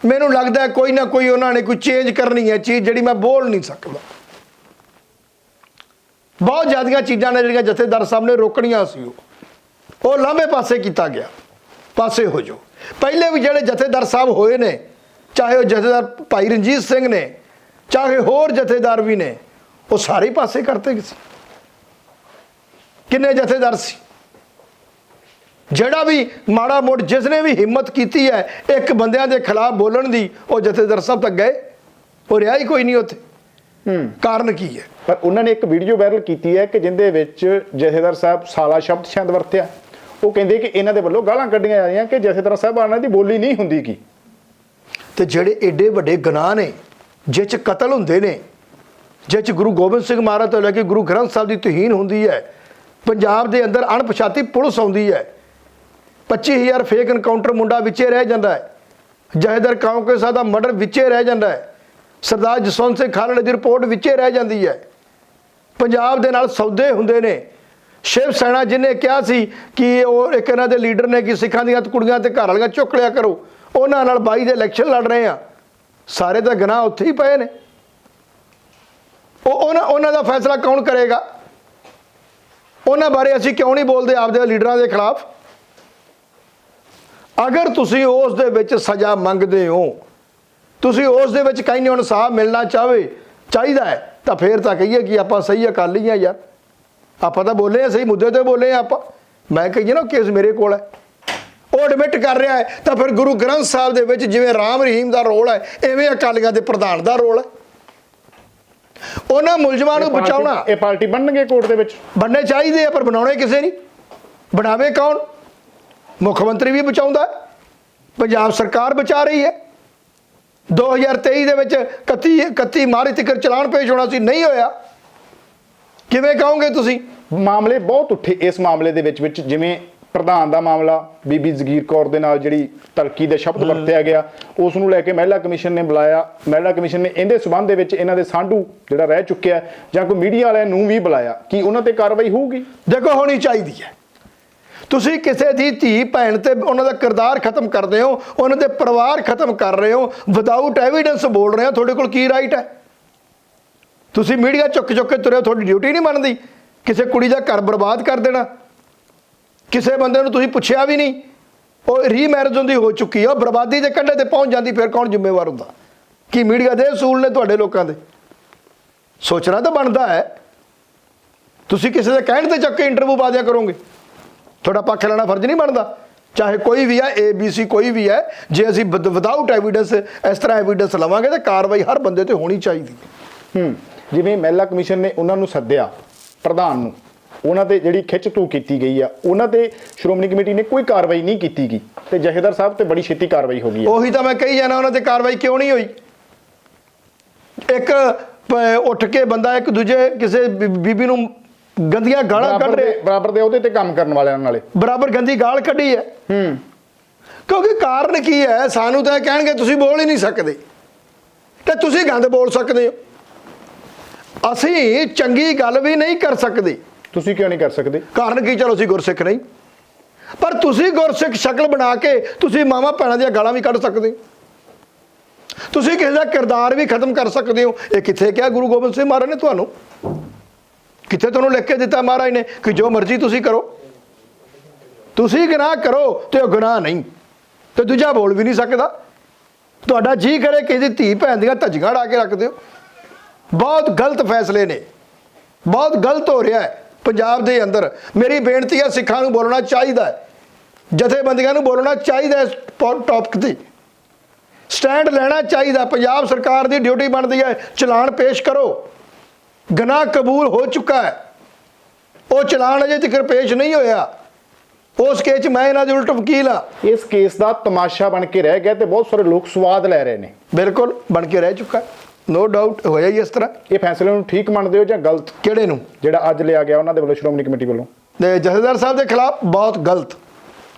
ਮੈਨੂੰ ਲੱਗਦਾ ਕੋਈ ਨਾ ਕੋਈ ਉਹਨਾਂ ਨੇ ਕੋਈ ਚੇਂਜ ਕਰਨੀ ਹੈ ਚੀਜ਼ ਜਿਹੜੀ ਮੈਂ ਬੋਲ ਨਹੀਂ ਸਕਦਾ। ਬਹੁਤ ਜ਼ਿਆਦੀਆਂ ਚੀਜ਼ਾਂ ਨੇ ਜਿਹੜੀਆਂ ਜਥੇਦਾਰ ਸਾਹਿਬ ਨੇ ਰੋਕਣੀਆਂ ਸੀ ਉਹ। ਉਹ ਲਾਂਬੇ ਪਾਸੇ ਕੀਤਾ ਗਿਆ। ਪਾਸੇ ਹੋ ਜਾਓ। ਪਹਿਲੇ ਵੀ ਜਿਹੜੇ ਜਥੇਦਾਰ ਸਾਹਿਬ ਹੋਏ ਨੇ ਚਾਹੇ ਉਹ ਜਥੇਦਾਰ ਭਾਈ ਰਣਜੀਤ ਸਿੰਘ ਨੇ ਚਾਹੇ ਹੋਰ ਜਥੇਦਾਰ ਵੀ ਨੇ ਉਹ ਸਾਰੇ ਪਾਸੇ ਕਰਤੇ ਸੀ। ਕਿੰਨੇ ਜਥੇਦਾਰ ਸੀ? ਜਿਹੜਾ ਵੀ ਮਾੜਾ ਮੋੜ ਜਿਸ ਨੇ ਵੀ ਹਿੰਮਤ ਕੀਤੀ ਹੈ ਇੱਕ ਬੰਦਿਆਂ ਦੇ ਖਿਲਾਫ ਬੋਲਣ ਦੀ ਉਹ ਜਥੇਦਾਰ ਸਾਹਿਬ ਤੱਕ ਗਏ। ਉਹ ਰਿਹਾ ਹੀ ਕੋਈ ਨਹੀਂ ਉੱਥੇ। ਹੂੰ। ਕਾਰਨ ਕੀ ਹੈ? ਪਰ ਉਹਨਾਂ ਨੇ ਇੱਕ ਵੀਡੀਓ ਵਾਇਰਲ ਕੀਤੀ ਹੈ ਕਿ ਜਿੰਦੇ ਵਿੱਚ ਜਥੇਦਾਰ ਸਾਹਿਬ ਸਾਲਾ ਸ਼ਬਦ ਸ਼ੰਦ ਵਰਤਿਆ। ਉਹ ਕਹਿੰਦੇ ਕਿ ਇਹਨਾਂ ਦੇ ਵੱਲੋਂ ਗਾਲਾਂ ਕੱਢੀਆਂ ਜਾ ਰਹੀਆਂ ਕਿ ਜਥੇਦਾਰ ਸਾਹਿਬਾਨਾਂ ਦੀ ਬੋਲੀ ਨਹੀਂ ਹੁੰਦੀ ਕੀ। ਤੇ ਜਿਹੜੇ ਏਡੇ ਵੱਡੇ ਗੁਨਾਹ ਨੇ, ਜਿਹ ਚ ਕਤਲ ਹੁੰਦੇ ਨੇ, ਜਿਹ ਚ ਗੁਰੂ ਗੋਬਿੰਦ ਸਿੰਘ ਮਹਾਰਾਜ ਤੋਂ ਲੈ ਕੇ ਗੁਰੂ ਗ੍ਰੰਥ ਸਾਹਿਬ ਦੀ ਤੋਹੀਨ ਹੁੰਦੀ ਹੈ, ਪੰਜਾਬ ਦੇ ਅੰਦਰ ਅਣਪਛਾਤੀ ਪੁਲਿਸ ਆਉਂਦੀ ਹੈ 25000 ਫੇਕ ਐਨਕਾਊਂਟਰ ਮੁੰਡਾ ਵਿੱਚੇ ਰਹਿ ਜਾਂਦਾ ਹੈ, ਜਹੇਦਰ ਕਾਉਂਕੇ ਦਾ ਮਰਡਰ ਵਿੱਚੇ ਰਹਿ ਜਾਂਦਾ ਹੈ, ਸਰਦਾਰ ਜਸਵੰਤ ਸਿੰਘ ਖਾਲੜੇ ਦੀ ਰਿਪੋਰਟ ਵਿੱਚੇ ਰਹਿ ਜਾਂਦੀ ਹੈ। ਪੰਜਾਬ ਦੇ ਨਾਲ ਸੌਦੇ ਹੁੰਦੇ ਨੇ। ਸ਼ਿਵ ਸੈਨਾ ਜਿਹਨੇ ਕਿਹਾ ਸੀ ਕਿ ਉਹ ਇੱਕ ਇਹਨਾਂ ਦੇ ਲੀਡਰ ਨੇ ਕਿ ਸਿੱਖਾਂ ਦੀਆਂ ਕੁੜੀਆਂ ਤੇ ਘਰ ਵਾਲੀਆਂ ਚੁੱਕ ਲਿਆ ਕਰੋ। ਉਹਨਾਂ ਨਾਲ 22 ਦੇ ਇਲੈਕਸ਼ਨ ਲੜ ਰਹੇ ਆ। ਸਾਰੇ ਤਾਂ ਗੁਨਾਹ ਉੱਥੇ ਹੀ ਪਏ ਨੇ। ਉਹ ਉਹਨਾਂ ਉਹਨਾਂ ਦਾ ਫੈਸਲਾ ਕੌਣ ਕਰੇਗਾ? ਉਹਨਾਂ ਬਾਰੇ ਅਸੀਂ ਕਿਉਂ ਨਹੀਂ ਬੋਲਦੇ ਆਪਦੇ ਲੀਡਰਾਂ ਦੇ ਖਿਲਾਫ? ਅਗਰ ਤੁਸੀਂ ਉਸ ਦੇ ਵਿੱਚ ਸਜ਼ਾ ਮੰਗਦੇ ਹੋ, ਤੁਸੀਂ ਉਸ ਦੇ ਵਿੱਚ ਕਹਿੰਦੇ ਹੋ ਇਨਸਾਫ ਮਿਲਣਾ ਚਾਹਵੇ ਚਾਹੀਦਾ ਹੈ, ਤਾਂ ਫੇਰ ਤਾਂ ਕਹੀਏ ਕਿ ਆਪਾਂ ਸਹੀ ਅਕਾਲੀ ਆ ਯਾਰ। ਆਪਾਂ ਤਾਂ ਬੋਲੇ ਆ, ਸਹੀ ਮੁੱਦੇ ਤੇ ਬੋਲੇ ਆ ਆਪਾਂ। ਮੈਂ ਕਹੀਏ ਨਾ ਕੇਸ ਮੇਰੇ ਕੋਲ ਹੈ। ਉਹ ਐਡਮਿਟ ਕਰ ਰਿਹਾ ਹੈ ਤਾਂ ਫਿਰ ਗੁਰੂ ਗ੍ਰੰਥ ਸਾਹਿਬ ਦੇ ਵਿੱਚ ਜਿਵੇਂ ਰਾਮ ਰਹੀਮ ਦਾ ਰੋਲ ਹੈ ਐਵੇਂ ਅਕਾਲੀਆਂ ਦੇ ਪ੍ਰਧਾਨ ਦਾ ਰੋਲ ਹੈ। ਉਹਨਾਂ ਮੁਲਜ਼ਮਾਂ ਨੂੰ ਬਚਾਉਣਾ। ਇਹ ਪਾਰਟੀ ਬਣਨਗੇ ਕੋਰਟ ਦੇ ਵਿੱਚ? ਬਣਨੇ ਚਾਹੀਦੇ ਆ ਪਰ ਬਣਾਉਣੇ ਕਿਸੇ ਨਹੀਂ। ਬਣਾਵੇ ਕੌਣ? ਮੁੱਖ ਮੰਤਰੀ ਵੀ ਬਚਾਉਂਦਾ। ਪੰਜਾਬ ਸਰਕਾਰ ਬਚਾ ਰਹੀ ਹੈ। 2023 ਦੇ ਵਿੱਚ 31 31 ਮਾਰਚ ਤੱਕ ਚਲਾਨ ਪੇਸ਼ ਹੋਣਾ ਸੀ ਨਹੀਂ ਹੋਇਆ। ਕਿਵੇਂ ਕਹੋਗੇ ਤੁਸੀਂ? ਮਾਮਲੇ ਬਹੁਤ ਉੱਠੇ ਇਸ ਮਾਮਲੇ ਦੇ ਵਿੱਚ ਵਿੱਚ ਜਿਵੇਂ ਪ੍ਰਧਾਨ ਦਾ ਮਾਮਲਾ ਬੀਬੀ ਜ਼ਗੀਰ ਕੌਰ ਦੇ ਨਾਲ ਜਿਹੜੀ ਤਲਕੀ ਦੇ ਸ਼ਬਦ ਵਰਤਿਆ ਗਿਆ ਉਸ ਨੂੰ ਲੈ ਕੇ ਮਹਿਲਾ ਕਮਿਸ਼ਨ ਨੇ ਬੁਲਾਇਆ। ਮਹਿਲਾ ਕਮਿਸ਼ਨ ਨੇ ਇਹਦੇ ਸਬੰਧ ਦੇ ਵਿੱਚ ਇਹਨਾਂ ਦੇ ਸਾਂਢੂ ਜਿਹੜਾ ਰਹਿ ਚੁੱਕਿਆ ਜਾਂ ਕੋਈ ਮੀਡੀਆ ਵਾਲਿਆਂ ਨੂੰ ਵੀ ਬੁਲਾਇਆ। ਕੀ ਉਹਨਾਂ ਤੇ ਕਾਰਵਾਈ ਹੋਊਗੀ? ਦੇਖੋ ਹੋਣੀ ਚਾਹੀਦੀ ਹੈ। ਤੁਸੀਂ ਕਿਸੇ ਦੀ ਧੀ ਭੈਣ ਤੇ ਉਹਨਾਂ ਦਾ ਕਿਰਦਾਰ ਖਤਮ ਕਰਦੇ ਹੋ ਉਹਨਾਂ ਦੇ ਪਰਿਵਾਰ ਖਤਮ ਕਰ ਰਹੇ ਹੋ ਵਿਦਆਊਟ ਐਵੀਡੈਂਸ ਬੋਲ ਰਹੇ ਹੋ ਤੁਹਾਡੇ ਕੋਲ ਕੀ ਰਾਈਟ ਹੈ? ਤੁਸੀਂ ਮੀਡੀਆ ਚੁੱਕ ਚੁੱਕ ਕੇ ਤੁਰੇ ਹੋ, ਤੁਹਾਡੀ ਡਿਊਟੀ ਨਹੀਂ ਬਣਦੀ ਕਿਸੇ ਕੁੜੀ ਦਾ ਘਰ ਬਰਬਾਦ ਕਰ ਦੇਣਾ। ਕਿਸੇ ਬੰਦੇ ਨੂੰ ਤੁਸੀਂ ਪੁੱਛਿਆ ਵੀ ਨਹੀਂ। ਉਹ ਰੀਮੈਰਿਜ ਹੁੰਦੀ ਹੋ ਚੁੱਕੀ ਆ, ਉਹ ਬਰਬਾਦੀ ਦੇ ਕੰਢੇ ਤੇ ਪਹੁੰਚ ਜਾਂਦੀ, ਫਿਰ ਕੌਣ ਜ਼ਿੰਮੇਵਾਰ ਹੁੰਦਾ? ਕੀ ਮੀਡੀਆ ਦੇ ਅਸੂਲ ਨੇ ਤੁਹਾਡੇ ਲੋਕਾਂ ਦੇ? ਸੋਚਣਾ ਤਾਂ ਬਣਦਾ ਹੈ। ਤੁਸੀਂ ਕਿਸੇ ਦੇ ਕਹਿਣ ਤੇ ਚੱਕ ਕੇ ਇੰਟਰਵਿਊ ਪਾ ਦਿਆ ਕਰੋਗੇ। ਤੁਹਾਡਾ ਪੱਖ ਲੈਣਾ ਫਰਜ਼ ਨਹੀਂ ਬਣਦਾ। ਚਾਹੇ ਕੋਈ ਵੀ ਹੈ ਏਬੀਸੀ ਕੋਈ ਵੀ ਹੈ, ਜੇ ਅਸੀਂ ਵਿਦਆਊਟ ਐਵੀਡੈਂਸ ਇਸ ਤਰ੍ਹਾਂ ਐਵੀਡੈਂਸ ਲਵਾਂਗੇ ਤਾਂ ਕਾਰਵਾਈ ਹਰ ਬੰਦੇ ਤੇ ਹੋਣੀ ਚਾਹੀਦੀ। ਹੂੰ। ਜਿਵੇਂ ਮਹਿਲਾ ਕਮਿਸ਼ਨ ਨੇ ਉਹਨਾਂ ਨੂੰ ਸੱਦਿਆ, ਪ੍ਰਧਾਨ ਨੂੰ। ਉਹਨਾਂ ਤੇ ਜਿਹੜੀ ਖਿੱਚ ਤੂ ਕੀਤੀ ਗਈ ਆ ਉਹਨਾਂ ਤੇ ਸ਼੍ਰੋਮਣੀ ਕਮੇਟੀ ਨੇ ਕੋਈ ਕਾਰਵਾਈ ਨਹੀਂ ਕੀਤੀ ਗਈ ਤੇ ਜਹੇਦਾਰ ਸਾਹਿਬ ਤੇ ਬੜੀ ਛੇਤੀ ਕਾਰਵਾਈ ਹੋ ਗਈ ਹੈ ਉਹੀ ਤਾਂ ਮੈਂ ਕਹੀ ਜਾਣਾ ਉਹਨਾਂ ਤੇ ਕਾਰਵਾਈ ਕਿਉਂ ਨਹੀਂ ਹੋਈ? ਇੱਕ ਉੱਠ ਕੇ ਬੰਦਾ ਇੱਕ ਦੂਜੇ ਕਿਸੇ ਬੀਬੀ ਨੂੰ ਗੰਦੀਆਂ ਗਾਲਾਂ ਕੱਢ ਰਿਹਾ। ਬਰਾਬਰ ਦੇ ਉਹਦੇ ਤੇ ਕੰਮ ਕਰਨ ਵਾਲਿਆਂ ਨਾਲੇ। ਬਰਾਬਰ ਗੰਦੀ ਗਾਲ ਕੱਢੀ ਹੈ। ਹੂੰ। ਕਿਉਂਕਿ ਕਾਰਨ ਕੀ ਹੈ? ਸਾਨੂੰ ਤਾਂ ਕਹਿਣਗੇ ਤੁਸੀਂ ਬੋਲ ਹੀ ਨਹੀਂ ਸਕਦੇ। ਤੇ ਤੁਸੀਂ ਗੰਦ ਬੋਲ ਸਕਦੇ ਹੋ। ਅਸੀਂ ਚੰਗੀ ਗੱਲ ਵੀ ਨਹੀਂ ਕਰ ਸਕਦੇ। ਤੁਸੀਂ ਕਿਉਂ ਨਹੀਂ ਕਰ ਸਕਦੇ? ਕਾਰਨ ਕੀ ਚਲੋ ਅਸੀਂ ਗੁਰਸਿੱਖ ਨਹੀਂ? ਪਰ ਤੁਸੀਂ ਗੁਰਸਿੱਖ ਸ਼ਕਲ ਬਣਾ ਕੇ ਤੁਸੀਂ ਮਾਮਾ ਭੈਣਾਂ ਦੀਆਂ ਗਾਲਾਂ ਵੀ ਕੱਢ ਸਕਦੇ ਹੋ। ਤੁਸੀਂ ਕਿਸੇ ਦਾ ਕਿਰਦਾਰ ਵੀ ਖਤਮ ਕਰ ਸਕਦੇ ਹੋ। ਇਹ ਕਿੱਥੇ ਕਿਹਾ ਗੁਰੂ ਗੋਬਿੰਦ ਸਿੰਘ ਮਹਾਰਾਜ ਨੇ ਤੁਹਾਨੂੰ? ਕਿੱਥੇ ਤੁਹਾਨੂੰ ਲਿਖ ਕੇ ਦਿੱਤਾ ਮਹਾਰਾਜ ਨੇ ਕਿ ਜੋ ਮਰਜ਼ੀ ਤੁਸੀਂ ਕਰੋ। ਤੁਸੀਂ ਗੁਨਾਹ ਕਰੋ ਤੇ ਉਹ ਗੁਨਾਹ ਨਹੀਂ। ਤੇ ਦੂਜਾ ਬੋਲ ਵੀ ਨਹੀਂ ਸਕਦਾ। ਤੁਹਾਡਾ ਜੀ ਕਰੇ ਕਿਸੇ ਦੀ ਧੀ ਭੈਣ ਦੀਆਂ ਧੱਜੀਆਂ ਢਾ ਕੇ ਰੱਖ ਦਿਓ। ਬਹੁਤ ਗਲਤ ਫੈਸਲੇ ਨੇ। ਬਹੁਤ ਗਲਤ ਹੋ ਰਿਹਾ ਹੈ। ਪੰਜਾਬ ਦੇ ਅੰਦਰ ਮੇਰੀ ਬੇਨਤੀ ਹੈ ਸਿੱਖਾਂ ਨੂੰ ਬੋਲਣਾ ਚਾਹੀਦਾ ਹੈ। ਜਥੇਬੰਦੀਆਂ ਨੂੰ ਬੋਲਣਾ ਚਾਹੀਦਾ ਇਸ ਟੌਪਿਕ ਤੇ। ਸਟੈਂਡ ਲੈਣਾ ਚਾਹੀਦਾ ਪੰਜਾਬ ਸਰਕਾਰ ਦੀ ਡਿਊਟੀ ਬਣਦੀ ਹੈ। ਚਲਾਨ ਪੇਸ਼ ਕਰੋ। ਗਨਾਹ ਕਬੂਲ ਹੋ ਚੁੱਕਾ ਹੈ। ਉਹ ਚਲਾਨ ਅਜੇ ਤੱਕ ਪੇਸ਼ ਨਹੀਂ ਹੋਇਆ। ਉਸ ਕੇਸ 'ਚ ਮੈਂ ਇਹਨਾਂ ਦੇ ਉਲਟ ਵਕੀਲ ਆ ਇਸ ਕੇਸ ਦਾ ਤਮਾਸ਼ਾ ਬਣ ਕੇ ਰਹਿ ਗਿਆ ਤੇ ਬਹੁਤ ਸਾਰੇ ਲੋਕ ਸਵਾਦ ਲੈ ਰਹੇ ਨੇ। ਬਿਲਕੁਲ ਬਣ ਕੇ ਰਹਿ ਚੁੱਕਾ ਨੋ ਡਾਊਟ ਹੋਇਆ ਹੀ ਇਸ ਤਰ੍ਹਾਂ। ਇਹ ਫੈਸਲੇ ਨੂੰ ਠੀਕ ਮੰਨਦੇ ਹੋ ਜਾਂ ਗਲਤ? ਕਿਹੜੇ ਨੂੰ? ਜਿਹੜਾ ਅੱਜ ਲਿਆ ਗਿਆ ਉਹਨਾਂ ਦੇ ਵੱਲੋਂ ਸ਼੍ਰੋਮਣੀ ਕਮੇਟੀ ਵੱਲੋਂ। ਤੇ ਜਥੇਦਾਰ ਸਾਹਿਬ ਦੇ ਖਿਲਾਫ ਬਹੁਤ ਗਲਤ।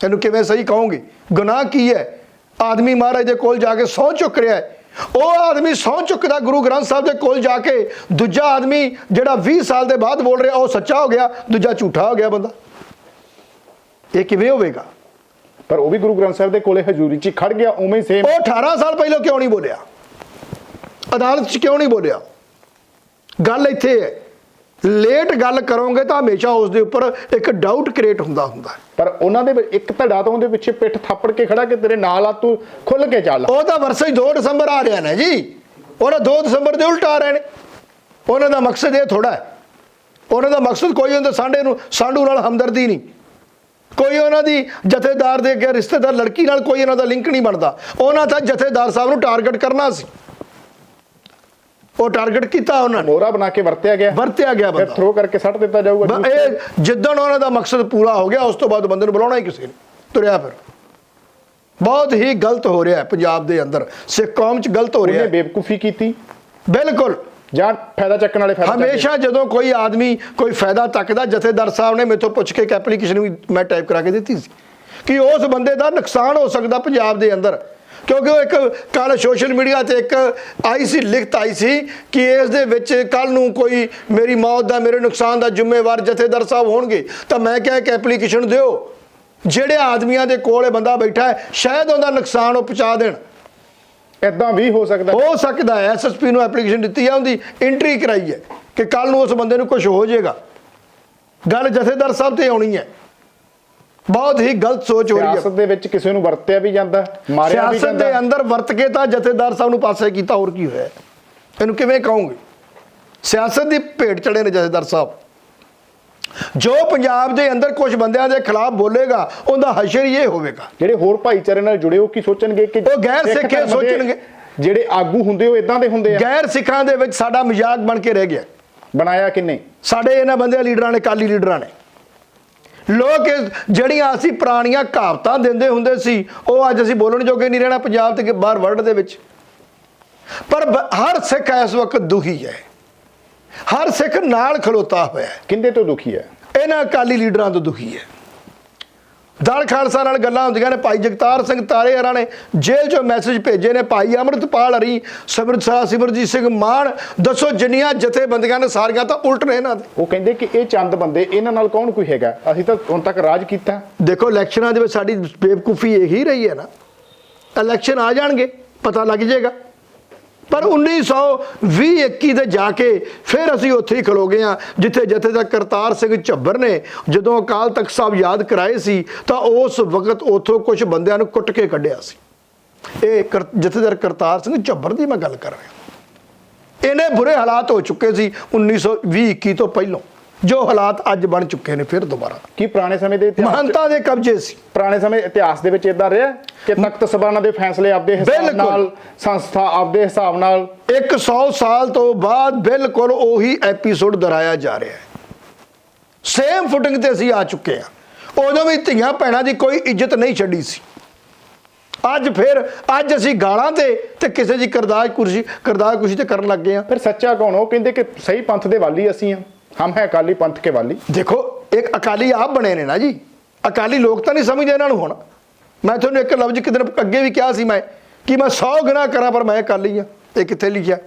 ਇਹਨੂੰ ਕਿਵੇਂ ਸਹੀ ਕਹੋਗੇ? ਗੁਨਾਹ ਕੀ ਹੈ? ਆਦਮੀ ਮਹਾਰਾਜ ਦੇ ਕੋਲ ਜਾ ਕੇ ਸਹੁੰ ਚੁੱਕ ਰਿਹਾ ਹੈ। ਉਹ ਆਦਮੀ ਸਹੁੰ ਚੁੱਕਦਾ ਗੁਰੂ ਗ੍ਰੰਥ ਸਾਹਿਬ ਦੇ ਕੋਲ ਜਾ ਕੇ ਦੂਜਾ ਆਦਮੀ ਜਿਹੜਾ 20 ਸਾਲ ਦੇ ਬਾਅਦ ਬੋਲ ਰਿਹਾ ਉਹ ਸੱਚਾ ਹੋ ਗਿਆ ਦੂਜਾ ਝੂਠਾ ਹੋ ਗਿਆ ਬੰਦਾ। ਇਹ ਕਿਵੇਂ ਹੋਵੇਗਾ? ਪਰ ਉਹ ਵੀ ਗੁਰੂ ਗ੍ਰੰਥ ਸਾਹਿਬ ਦੇ ਕੋਲੇ ਹਜ਼ੂਰੀ 'ਚ ਖੜ ਗਿਆ ਉਵੇਂ ਹੀ ਸੇਮ ਉਹ 18 ਸਾਲ ਪਹਿਲਾਂ ਕਿਉਂ ਨਹੀਂ ਬੋਲਿਆ? ਅਦਾਲਤ 'ਚ ਕਿਉਂ ਨਹੀਂ ਬੋਲਿਆ? ਗੱਲ ਇੱਥੇ ਹੈ। ਲੇਟ ਗੱਲ ਕਰੋਗੇ ਤਾਂ ਹਮੇਸ਼ਾ ਉਸ ਦੇ ਉੱਪਰ ਇੱਕ ਡਾਊਟ ਕ੍ਰੀਏਟ ਹੁੰਦਾ ਹੁੰਦਾ ਹੈ। ਪਰ ਉਹਨਾਂ ਦੇ ਇੱਕ ਧੜਾ ਤੋਂ ਉਹਦੇ ਪਿੱਛੇ ਪਿੱਠ ਥਾਪੜ ਕੇ ਖੜਾ ਕਿ ਤੇਰੇ ਨਾਲ ਆ ਤੂੰ ਖੁੱਲ ਕੇ ਚੱਲ। ਉਹ ਤਾਂ ਵਰਸੇ 2 ਦਸੰਬਰ ਆ ਰਿਹਾ ਨਾ ਜੀ। ਉਹਨਾਂ 2 ਦਸੰਬਰ ਦੇ ਉਲਟ ਆ ਰਹੇ ਨੇ। ਉਹਨਾਂ ਦਾ ਮਕਸਦ ਇਹ ਥੋੜਾ ਹੈ। ਉਹਨਾਂ ਦਾ ਮਕਸਦ ਕੋਈ ਹੁੰਦਾ ਸਾਂਢੇ ਨੂੰ ਸਾਂਢੂ ਨਾਲ ਹਮਦਰਦੀ ਨਹੀਂ। ਕੋਈ ਉਹਨਾਂ ਦੀ ਜਥੇਦਾਰ ਦੇ ਅੱਗੇ ਰਿਸ਼ਤੇਦਾਰ ਲੜਕੀ ਨਾਲ ਕੋਈ ਇਹਨਾਂ ਦਾ ਲਿੰਕ ਨਹੀਂ ਬਣਦਾ। ਉਹਨਾਂ ਤਾਂ ਜਥੇਦਾਰ ਸਾਹਿਬ ਨੂੰ ਟਾਰਗੇਟ ਕਰਨਾ ਸੀ। ਉਹ ਟਾਰਗੇਟ ਕੀਤਾ ਉਹਨਾਂ ਨੇ। ਮੋਰਾ ਬਣਾ ਕੇ ਵਰਤਿਆ ਗਿਆ। ਵਰਤਿਆ ਗਿਆ ਫਿਰ ਬੰਦਾ। ਥਰੋ ਕਰਕੇ ਸੱਟ ਦਿੱਤਾ ਜਾਊਗਾ ਇਹ ਜਿੱਦਣ ਉਹਨਾਂ ਦਾ ਮਕਸਦ ਪੂਰਾ ਹੋ ਗਿਆ ਉਸ ਤੋਂ ਬਾਅਦ ਬੰਦੇ ਨੂੰ ਬੁਲਾਉਣਾ ਹੀ ਕਿਸੇ ਨੇ। ਤੁਰਿਆ ਫਿਰ। ਬਹੁਤ ਹੀ ਗਲਤ ਹੋ ਰਿਹਾ ਹੈ ਪੰਜਾਬ ਦੇ ਅੰਦਰ। ਸਿੱਖ ਕੌਮ 'ਚ ਗਲਤ ਹੋ ਰਿਹਾ ਉਹਨੇ ਹੈ। ਬੇਵਕੂਫੀ ਕੀਤੀ। ਬਿਲਕੁਲ। ਜਾਂ ਫਾਇਦਾ ਚੱਕਣ ਵਾਲੇ ਫਾਇਦਾ। ਹਮੇਸ਼ਾ ਜਦੋਂ ਕੋਈ ਆਦਮੀ ਕੋਈ ਫਾਇਦਾ ਤੱਕਦਾ ਜਥੇਦਾਰ ਸਾਹਿਬ ਨੇ ਮੇਥੋਂ ਪੁੱਛ ਕੇ ਇੱਕ ਐਪਲੀਕੇਸ਼ਨ ਵੀ ਮੈਂ ਟਾਈਪ ਕਰਾ ਕੇ ਦਿੱਤੀ ਸੀ। ਕਿ ਉਸ ਬੰਦੇ ਦਾ ਨੁਕਸਾਨ ਹੋ ਸਕਦਾ ਪੰਜਾਬ ਦੇ ਅੰਦਰ। ਕਿਉਂਕਿ ਉਹ ਇੱਕ ਕੱਲ ਸੋਸ਼ਲ ਮੀਡੀਆ ਤੇ ਇੱਕ ਆਈ ਸੀ ਲਿਖਤ ਆਈ ਸੀ ਕਿ ਇਸ ਦੇ ਵਿੱਚ ਕੱਲ ਨੂੰ ਕੋਈ ਮੇਰੀ ਮੌਤ ਦਾ ਮੇਰੇ ਨੁਕਸਾਨ ਦਾ ਜ਼ਿੰਮੇਵਾਰ ਜਥੇਦਾਰ ਸਾਹਿਬ ਹੋਣਗੇ। ਤਾਂ ਮੈਂ ਕਿਹਾ ਇੱਕ ਐਪਲੀਕੇਸ਼ਨ ਦਿਓ। ਜਿਹੜੇ ਆਦਮੀਆਂ ਦੇ ਕੋਲ ਇਹ ਬੰਦਾ ਬੈਠਾ ਹੈ ਸ਼ਾਇਦ ਉਹਦਾ ਨੁਕਸਾਨ ਉਹ ਪਹੁੰਚਾ ਦੇਣ। ਏਦਾਂ ਵੀ ਹੋ ਸਕਦਾ ਹੋ। ਸਕਦਾ ਹੈ ਐਸਐਸਪੀ ਨੂੰ ਐਪਲੀਕੇਸ਼ਨ ਦਿੱਤੀ ਹੈ ਉਹਦੀ ਐਂਟਰੀ ਕਰਾਈ ਹੈ ਕਿ ਕੱਲ ਨੂੰ ਉਸ ਬੰਦੇ ਨੂੰ ਕੁਝ ਹੋ ਜਾਏਗਾ। ਗੱਲ ਜਥੇਦਾਰ ਸਾਹਿਬ ਤੇ ਆਉਣੀ ਹੈ। ਬਹੁਤ ਹੀ ਗਲਤ ਸੋਚ ਹੋ ਰਹੀ ਸਿਆਸਤ ਹੈ ਦੇ ਵਿੱਚ ਕਿਸੇ ਨੂੰ ਵਰਤਿਆ ਵੀ ਜਾਂਦਾ ਮਾਰਿਆ ਵੀ ਸਿਆਸਤ ਦੇ ਜਾਂਦਾ। ਅੰਦਰ ਵਰਤ ਕੇ ਤਾਂ ਜਥੇਦਾਰ ਸਾਹਿਬ ਨੂੰ ਪਾਸੇ ਕੀਤਾ ਹੋਰ ਕੀ ਹੋਇਆ? ਇਹਨੂੰ ਕਿਵੇਂ ਕਹੋਗੇ? ਸਿਆਸਤ ਦੀ ਭੇਟ ਚੜੇ ਨੇ ਜਥੇਦਾਰ ਸਾਹਿਬ। ਜੋ ਪੰਜਾਬ ਦੇ ਅੰਦਰ ਕੁਝ ਬੰਦਿਆਂ ਦੇ ਖਿਲਾਫ ਬੋਲੇਗਾ ਉਹਦਾ ਹਸ਼ਰ ਇਹ ਹੋਵੇਗਾ। ਜਿਹੜੇ ਹੋਰ ਭਾਈਚਾਰੇ ਨਾਲ ਜੁੜੇ ਉਹ ਕੀ ਸੋਚਣਗੇ ਕਿ ਉਹ ਗੈਰ ਸਿੱਖ ਸੋਚਣਗੇ। ਜਿਹੜੇ ਆਗੂ ਹੁੰਦੇ ਉਹ ਇਦਾਂ ਦੇ ਹੁੰਦੇ ਆ? ਗੈਰ ਸਿੱਖਾਂ ਦੇ ਵਿੱਚ ਸਾਡਾ ਮਜ਼ਾਕ ਬਣ ਕੇ ਰਹਿ ਗਿਆ। ਬਣਾਇਆ ਕਿੰਨੇ ਸਾਡੇ ਇਹਨਾਂ ਬੰਦਿਆਂ ਲੀਡਰਾਂ ਨੇ ਕਾਲੀ ਲੀਡਰਾਂ ਨੇ। ਲੋਕ ਜਿਹੜੀਆਂ ਅਸੀਂ ਪੁਰਾਣੀਆਂ ਕਹਾਵਤਾਂ ਦਿੰਦੇ ਹੁੰਦੇ ਸੀ ਉਹ ਅੱਜ ਅਸੀਂ ਬੋਲਣ ਜੋਗੇ ਨਹੀਂ ਰਹਿਣਾ ਪੰਜਾਬ ਤੇ ਬਾਹਰ ਵਰਲਡ ਦੇ ਵਿੱਚ। ਪਰ ਹਰ ਸਿੱਖ ਇਸ ਵਕਤ ਦੁਖੀ ਹੈ। ਹਰ ਸਿੱਖ ਨਾਲ ਖਲੋਤਾ ਹੋਇਆ ਹੈ। ਕਿੰਦੇ ਤੋਂ ਦੁਖੀ ਹੈ? ਇਹਨਾਂ ਅਕਾਲੀ ਲੀਡਰਾਂ ਤੋਂ ਦੁਖੀ ਹੈ। ਦਲ ਖਾਲਸਾ ਨਾਲ ਗੱਲਾਂ ਹੁੰਦੀਆਂ ਨੇ। ਭਾਈ ਜਗਤਾਰ ਸਿੰਘ ਤਾਰੇ ਹਰਾਂ ਨੇ ਜੇਲ੍ਹ 'ਚੋਂ ਮੈਸੇਜ ਭੇਜੇ ਨੇ। ਭਾਈ ਅੰਮ੍ਰਿਤਪਾਲ ਹਰੀ ਸਿਮਰਤ ਸਿਮਰਜੀਤ ਸਿੰਘ ਮਾਨ ਦੱਸੋ ਜਿੰਨੀਆਂ ਜਥੇਬੰਦੀਆਂ ਨੇ ਸਾਰੀਆਂ ਤਾਂ ਉਲਟ ਨੇ ਇਹਨਾਂ ਦੇ। ਉਹ ਕਹਿੰਦੇ ਕਿ ਇਹ ਚੰਦ ਬੰਦੇ ਇਹਨਾਂ ਨਾਲ ਕੌਣ ਕੋਈ ਹੈਗਾ? ਅਸੀਂ ਤਾਂ ਹੁਣ ਤੱਕ ਰਾਜ ਕੀਤਾ। ਦੇਖੋ ਇਲੈਕਸ਼ਨਾਂ ਦੇ ਵਿੱਚ ਸਾਡੀ ਬੇਵਕੂਫੀ ਇਹੀ ਰਹੀ ਹੈ ਨਾ। ਇਲੈਕਸ਼ਨ ਆ ਜਾਣਗੇ ਪਤਾ ਲੱਗ ਜਾਏਗਾ। ਪਰ 1920 21 ਦੇ ਜਾ ਕੇ ਫਿਰ ਅਸੀਂ ਉੱਥੇ ਹੀ ਖਲੋ ਗਏ ਆ ਜਿੱਥੇ ਜਥੇਦਾਰ ਕਰਤਾਰ ਸਿੰਘ ਝੱਬਰ ਨੇ ਜਦੋਂ ਅਕਾਲ ਤਖਤ ਸਾਹਿਬ ਯਾਦ ਕਰਾਏ ਸੀ, ਤਾਂ ਉਸ ਵਕਤ ਉੱਥੋਂ ਕੁਝ ਬੰਦਿਆਂ ਨੂੰ ਕੁੱਟ ਕੇ ਕੱਢਿਆ ਸੀ। ਇਹ ਕਰ- ਜਥੇਦਾਰ ਕਰਤਾਰ ਸਿੰਘ ਝੱਬਰ ਦੀ ਮੈਂ ਗੱਲ ਕਰ ਰਿਹਾ। ਇਹਨੇ ਬੁਰੇ ਹਾਲਾਤ ਹੋ ਚੁੱਕੇ ਸੀ 1920 21 ਤੋਂ ਪਹਿਲਾਂ। ਜੋ ਹਾਲਾਤ ਅੱਜ ਬਣ ਚੁੱਕੇ ਨੇ ਫਿਰ ਦੁਬਾਰਾ। ਕੀ ਪੁਰਾਣੇ ਸਮੇਂ ਦੇ ਇਤਿਹਾਸ ਮਹੰਤਾ ਦੇ ਕਬਜ਼ੇ ਸੀ। ਪੁਰਾਣੇ ਸਮੇਂ ਇਤਿਹਾਸ ਦੇ ਵਿੱਚ ਇਦਾਂ ਰਿਹਾ ਕਿ ਤਖਤ ਸਭਾਨਾਂ ਦੇ ਫੈਸਲੇ ਆਪਦੇ ਹਿਸਾਬ। ਨਾਲ ਸੰਸਥਾ ਆਪਦੇ ਹਿਸਾਬ ਨਾਲ। 100 ਸਾਲ ਤੋਂ ਬਾਅਦ ਬਿਲਕੁਲ ਉਹੀ ਐਪੀਸੋਡ ਦੁਹਰਾਇਆ ਜਾ ਰਿਹਾ ਹੈ। ਸੇਮ ਫੁਟਿੰਗ ਤੇ ਅਸੀਂ ਆ ਚੁੱਕੇ ਹਾਂ। ਉਦੋਂ ਵੀ ਧੀਆਂ ਭੈਣਾਂ ਦੀ ਕੋਈ ਇੱਜ਼ਤ ਨਹੀਂ ਛੱਡੀ ਸੀ। ਅੱਜ ਫਿਰ ਅੱਜ ਅਸੀਂ ਗਾਲਾਂ ਤੇ ਤੇ ਕਿਸੇ ਦੀ ਕਰਦਾਜ ਕੁਰਸੀ ਕਰਦਾਜ ਕੁਰਸੀ ਤੇ ਕਰਨ ਲੱਗ ਗਏ ਆ ਫਿਰ ਸੱਚਾ ਕੌਣ? ਉਹ ਕਹਿੰਦੇ ਕਿ ਸਹੀ ਪੰਥ ਦੇ ਵਾਲੀ ਅਸੀਂ ਹਾਂ। ਹਮ ਹੈ ਅਕਾਲੀ ਪੰਥ ਕੇ ਵਾਲੀ। ਦੇਖੋ ਇੱਕ ਅਕਾਲੀ ਆਪ ਬਣੇ ਨੇ ਨਾ ਜੀ। ਅਕਾਲੀ ਲੋਕ ਤਾਂ ਨਹੀਂ ਸਮਝਦੇ ਇਹਨਾਂ ਨੂੰ ਹੁਣ। ਮੈਂ ਤੁਹਾਨੂੰ ਇੱਕ ਲਫ਼ਜ਼ ਕਿਦਨ ਅੱਗੇ ਵੀ ਕਿਹਾ ਸੀ ਮੈਂ ਕਿ ਮੈਂ 100 ਗੁਣਾ ਕਰਾਂ ਪਰ ਮੈਂ ਅਕਾਲੀ ਆ ਇਹ ਕਿੱਥੇ ਲਿਖਿਆ?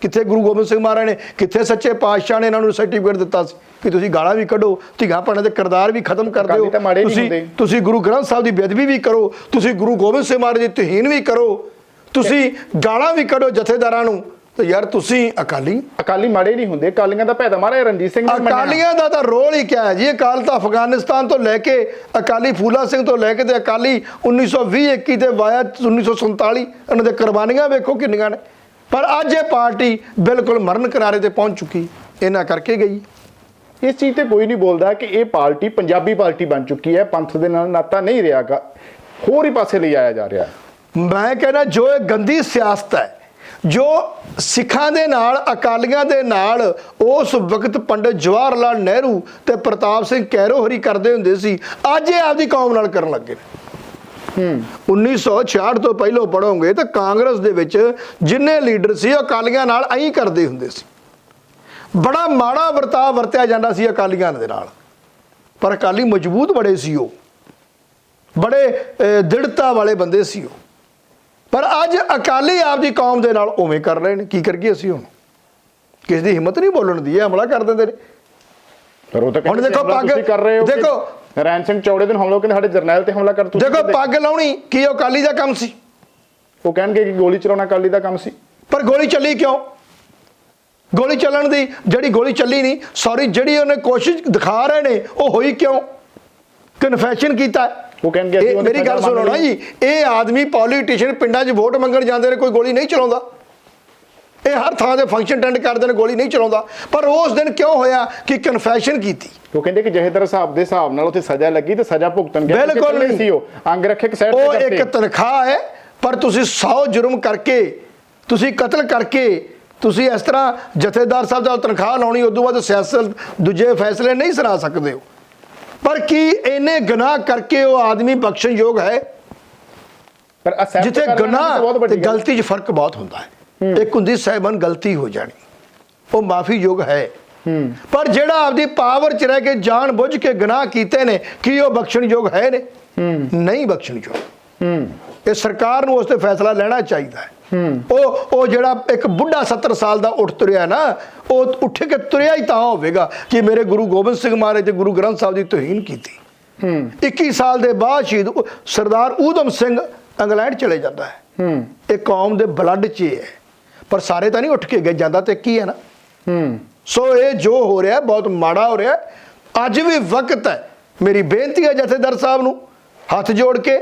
ਕਿੱਥੇ ਗੁਰੂ ਗੋਬਿੰਦ ਸਿੰਘ ਮਹਾਰਾਜ ਨੇ ਕਿੱਥੇ ਸੱਚੇ ਪਾਤਸ਼ਾਹ ਨੇ ਇਹਨਾਂ ਨੂੰ ਸਰਟੀਫਿਕੇਟ ਦਿੱਤਾ ਸੀ? ਕਿ ਤੁਸੀਂ ਗਾਲਾਂ ਵੀ ਕੱਢੋ ਧੀਆਂ ਭੈਣਾਂ ਦੇ ਕਿਰਦਾਰ ਵੀ ਖਤਮ ਕਰ ਦਿਓ। ਤੁਸੀਂ। ਤੁਸੀਂ ਗੁਰੂ ਗ੍ਰੰਥ ਸਾਹਿਬ ਦੀ ਬੇਅਦਬੀ ਵੀ ਕਰੋ। ਤੁਸੀਂ ਗੁਰੂ ਗੋਬਿੰਦ ਸਿੰਘ ਮਹਾਰਾਜ ਦੀ ਤੋਹੀਨ ਵੀ ਕਰੋ। ਤੁਸੀਂ ਗਾਲਾਂ ਵੀ ਕੱਢੋ ਜਥੇਦਾਰਾਂ ਨੂੰ। ਤੇ ਯਾਰ ਤੁਸੀਂ ਅਕਾਲੀ। ਅਕਾਲੀ ਮਾੜੇ ਨਹੀਂ ਹੁੰਦੇ ਅਕਾਲੀਆਂ ਦਾ ਭੈਦਾ ਮਾਰਾ ਰਣਜੀਤ ਸਿੰਘ ਨੇ। ਅਕਾਲੀਆਂ ਦਾ ਤਾਂ ਰੋਲ ਹੀ ਕਿਆ ਹੈ ਜੀ? ਅਕਾਲ ਤਾਂ ਅਫਗਾਨਿਸਤਾਨ ਤੋਂ ਲੈ ਕੇ ਅਕਾਲੀ ਫੂਲਾ ਸਿੰਘ ਤੋਂ ਲੈ ਕੇ ਤੇ ਅਕਾਲੀ 1920 21 ਤੇ ਵਾਇਆ 1947 ਇਹਨਾਂ ਦੇ ਕੁਰਬਾਨੀਆਂ ਵੇਖੋ ਕਿੰਨੀਆਂ ਨੇ। ਪਰ ਅੱਜ ਇਹ ਪਾਰਟੀ ਬਿਲਕੁਲ ਮਰਨ ਕਿਨਾਰੇ ਤੇ ਪਹੁੰਚ ਚੁੱਕੀ ਇਹਨਾਂ ਕਰਕੇ ਗਈ। ਇਸ ਚੀਜ਼ ਤੇ ਕੋਈ ਨਹੀਂ ਬੋਲਦਾ ਕਿ ਇਹ ਪਾਰਟੀ ਪੰਜਾਬੀ ਪਾਰਟੀ ਬਣ ਚੁੱਕੀ ਹੈ ਪੰਥ ਦੇ ਨਾਲ ਨਾਤਾ ਨਹੀਂ ਰਿਹਾਗਾ। ਹੋਰ ਹੀ ਪਾਸੇ ਲਈ ਆਇਆ ਜਾ ਰਿਹਾ ਮੈਂ ਕਹਿੰਦਾ ਜੋ ਇਹ ਗੰਦੀ ਸਿਆਸਤ ਹੈ ਜੋ ਸਿੱਖਾਂ ਦੇ ਨਾਲ ਅਕਾਲੀਆਂ ਦੇ ਨਾਲ ਉਸ ਵਕਤ ਪੰਡਿਤ ਜਵਾਹਰ ਲਾਲ ਨਹਿਰੂ ਤੇ ਪ੍ਰਤਾਪ ਸਿੰਘ ਕੈਰੋ ਹਰੀ ਕਰਦੇ ਹੁੰਦੇ ਸੀ ਅੱਜ ਇਹ ਆਪਦੀ ਕੌਮ ਨਾਲ ਕਰਨ ਲੱਗੇ ਨੇ। 1966 ਤੋਂ ਪਹਿਲਾਂ ਪੜੋਗੇ ਤਾਂ ਕਾਂਗਰਸ ਦੇ ਵਿੱਚ ਜਿੰਨੇ ਲੀਡਰ ਸੀ ਉਹ ਅਕਾਲੀਆਂ ਨਾਲ ਐਂ ਕਰਦੇ ਹੁੰਦੇ ਸੀ। ਬੜਾ ਮਾੜਾ ਵਰਤਾਅ ਵਰਤਿਆ ਜਾਂਦਾ ਸੀ ਅਕਾਲੀਆਂ ਦੇ ਨਾਲ। ਪਰ ਅਕਾਲੀ ਮਜ਼ਬੂਤ ਬੜੇ ਸੀ ਉਹ। ਬੜੇ ਦ੍ਰਿੜਤਾ ਵਾਲੇ ਬੰਦੇ ਸੀ ਉਹ। ਪਰ ਅੱਜ ਅਕਾਲੀ ਆਪਦੀ ਕੌਮ ਦੇ ਨਾਲ ਉਵੇਂ ਕਰ ਰਹੇ ਨੇ ਕੀ ਕਰੀਏ ਅਸੀਂ ਹੁਣ? ਕਿਸੇ ਦੀ ਹਿੰਮਤ ਨਹੀਂ ਬੋਲਣ ਦੀ ਇਹ ਹਮਲਾ ਕਰ ਦਿੰਦੇ ਨੇ। ਪਰ ਉਹ ਤਾਂ ਹੁਣ ਦੇਖੋ ਪੱਗ- ਕਰ ਰਹੇ ਹੋ ਦੇਖੋ- ਰੈਣ ਸਿੰਘ ਚੌੜੇ ਦਿਨ ਹਮਲਾ ਕਹਿੰਦੇ ਸਾਡੇ ਜਰਨੈਲ ਤੇ ਹਮਲਾ ਕਰ ਤੁਸੀਂ ਦੇਖੋ। ਪੱਗ ਲਾਉਣੀ ਕੀ ਉਹ ਅਕਾਲੀ ਦਾ ਕੰਮ ਸੀ? ਉਹ ਕਹਿਣਗੇ ਕਿ ਗੋਲੀ ਚਲਾਉਣਾ ਅਕਾਲੀ ਦਾ ਕੰਮ ਸੀ। ਪਰ ਗੋਲੀ ਚੱਲੀ ਕਿਉਂ? ਗੋਲੀ ਚੱਲਣ ਦੀ ਜਿਹੜੀ ਗੋਲੀ ਚੱਲੀ ਨਹੀਂ ਸੌਰੀ ਜਿਹੜੀ ਉਹਨੇ ਕੋਸ਼ਿਸ਼ ਦਿਖਾ ਰਹੇ ਨੇ ਉਹ ਹੋਈ ਕਿਉਂ? ਕਨਫੈਸ਼ਨ ਕੀਤਾ। ਉਹ ਕਹਿਣਗੇ ਅਸੀਂ ਉਹਦੀ ਮੇਰੀ ਗੱਲ ਸੁਣੋ ਨਾ। ਜੀ। ਇਹ ਆਦਮੀ ਪੋਲੀਟੀਸ਼ੀਅਨ ਪਿੰਡਾਂ 'ਚ ਵੋਟ ਮੰਗਣ ਜਾਂਦੇ ਨੇ ਕੋਈ ਗੋਲੀ ਨਹੀਂ ਚਲਾਉਂਦਾ। ਇਹ ਹਰ ਥਾਂ ਦੇ ਫੰਕਸ਼ਨ ਅਟੈਂਡ ਕਰਦੇ ਨੇ ਗੋਲੀ ਨਹੀਂ ਚਲਾਉਂਦਾ। ਪਰ ਉਸ ਦਿਨ ਕਿਉਂ ਹੋਇਆ ਕਿ ਕਨਫੈਸ਼ਨ ਕੀਤੀ? ਉਹ ਕਹਿੰਦੇ ਕਿ ਜਹੇਦਰ ਸਾਹਿਬ ਦੇ ਹਿਸਾਬ ਨਾਲ ਉੱਥੇ ਸਜ਼ਾ ਲੱਗੀ ਤੇ ਸਜ਼ਾ ਭੁਗਤਣਗੇ ਕਿਉਂਕਿ ਬਿਲਕੁਲ ਨਹੀਂ। ਸੀ ਉਹ। ਅੰਗ ਰੱਖੇ ਇੱਕ ਸਾਈਡ ਉਹ ਇੱਕ ਤਨਖਾਹ ਹੈ ਪਰ ਤੁਸੀਂ 100 ਜੁਰਮ ਕਰਕੇ ਤੁਸੀਂ ਕਤਲ ਕਰਕੇ ਤੁਸੀਂ ਇਸ ਤਰ੍ਹਾਂ ਜਥੇਦਾਰ ਸਾਹਿਬ ਦਾ ਤਨਖਾਹ ਲਾਉਣੀ ਉਦੋਂ ਬਾਅਦ ਸਿਆਸਤ ਦੂਜੇ ਫੈਸਲੇ ਨਹੀਂ ਸੁਣਾ ਸਕਦੇ ਹੋ। ਪਰ ਕੀ ਇਹਨੇ ਗੁਨਾਹ ਕਰਕੇ ਉਹ ਆਦਮੀ ਬਖਸ਼ਣਯੋਗ ਹੈ? ਪਰ ਜਿੱਥੇ ਗੁਨਾਹ ਤੇ ਗਲਤੀ 'ਚ ਫ਼ਰਕ ਬਹੁਤ ਹੁੰਦਾ ਹੈ। ਇੱਕ ਹੁੰਦੀ ਸਹਿਬਨ ਗਲਤੀ ਹੋ ਜਾਣੀ। ਉਹ ਮਾਫੀਯੋਗ ਹੈ। ਪਰ ਜਿਹੜਾ ਆਪਦੀ ਪਾਵਰ 'ਚ ਰਹਿ ਕੇ ਜਾਣ ਬੁੱਝ ਕੇ ਗੁਨਾਹ ਕੀਤੇ ਨੇ ਕੀ ਉਹ ਬਖਸ਼ਣਯੋਗ ਹੈ ਨੇ? ਨਹੀਂ ਬਖਸ਼ਣਯੋਗ ਇਹ ਸਰਕਾਰ ਨੂੰ ਉਸ ਤੇ ਫੈਸਲਾ ਲੈਣਾ ਚਾਹੀਦਾ ਹੈ। ਉਹ ਉਹ ਜਿਹੜਾ ਇੱਕ ਬੁੱਢਾ 70 ਸਾਲ ਦਾ ਉੱਠ ਤੁਰਿਆ ਨਾ ਉਹ ਉੱਠ ਕੇ ਤੁਰਿਆ ਹੀ ਤਾਂ ਹੋਵੇਗਾ ਕਿ ਮੇਰੇ ਗੁਰੂ ਗੋਬਿੰਦ ਸਿੰਘ ਮਹਾਰਾਜ ਤੇ ਗੁਰੂ ਗ੍ਰੰਥ ਸਾਹਿਬ ਦੀ ਤੋਹੀਨ ਕੀਤੀ। ਹੂੰ। 21 ਸਾਲ ਦੇ ਬਾਅਦ ਸ਼ਹੀਦ ਸਰਦਾਰ ਊਧਮ ਸਿੰਘ ਇੰਗਲੈਂਡ ਚਲੇ ਜਾਂਦਾ ਹੈ। ਹੂੰ। ਇਹ ਕੌਮ ਦੇ ਬਲੱਡ 'ਚ ਹੀ ਹੈ। ਪਰ ਸਾਰੇ ਤਾਂ ਨਹੀਂ ਉੱਠ ਕੇ ਗਏ ਜਾਂਦਾ ਤੇ ਕੀ ਹੈ ਨਾ। ਹੂੰ। ਸੋ ਇਹ ਜੋ ਹੋ ਰਿਹਾ ਬਹੁਤ ਮਾੜਾ ਹੋ ਰਿਹਾ। ਅੱਜ ਵੀ ਵਕਤ ਹੈ। ਮੇਰੀ ਬੇਨਤੀ ਹੈ ਜਥੇਦਾਰ ਸਾਹਿਬ ਨੂੰ ਹੱਥ ਜੋੜ ਕੇ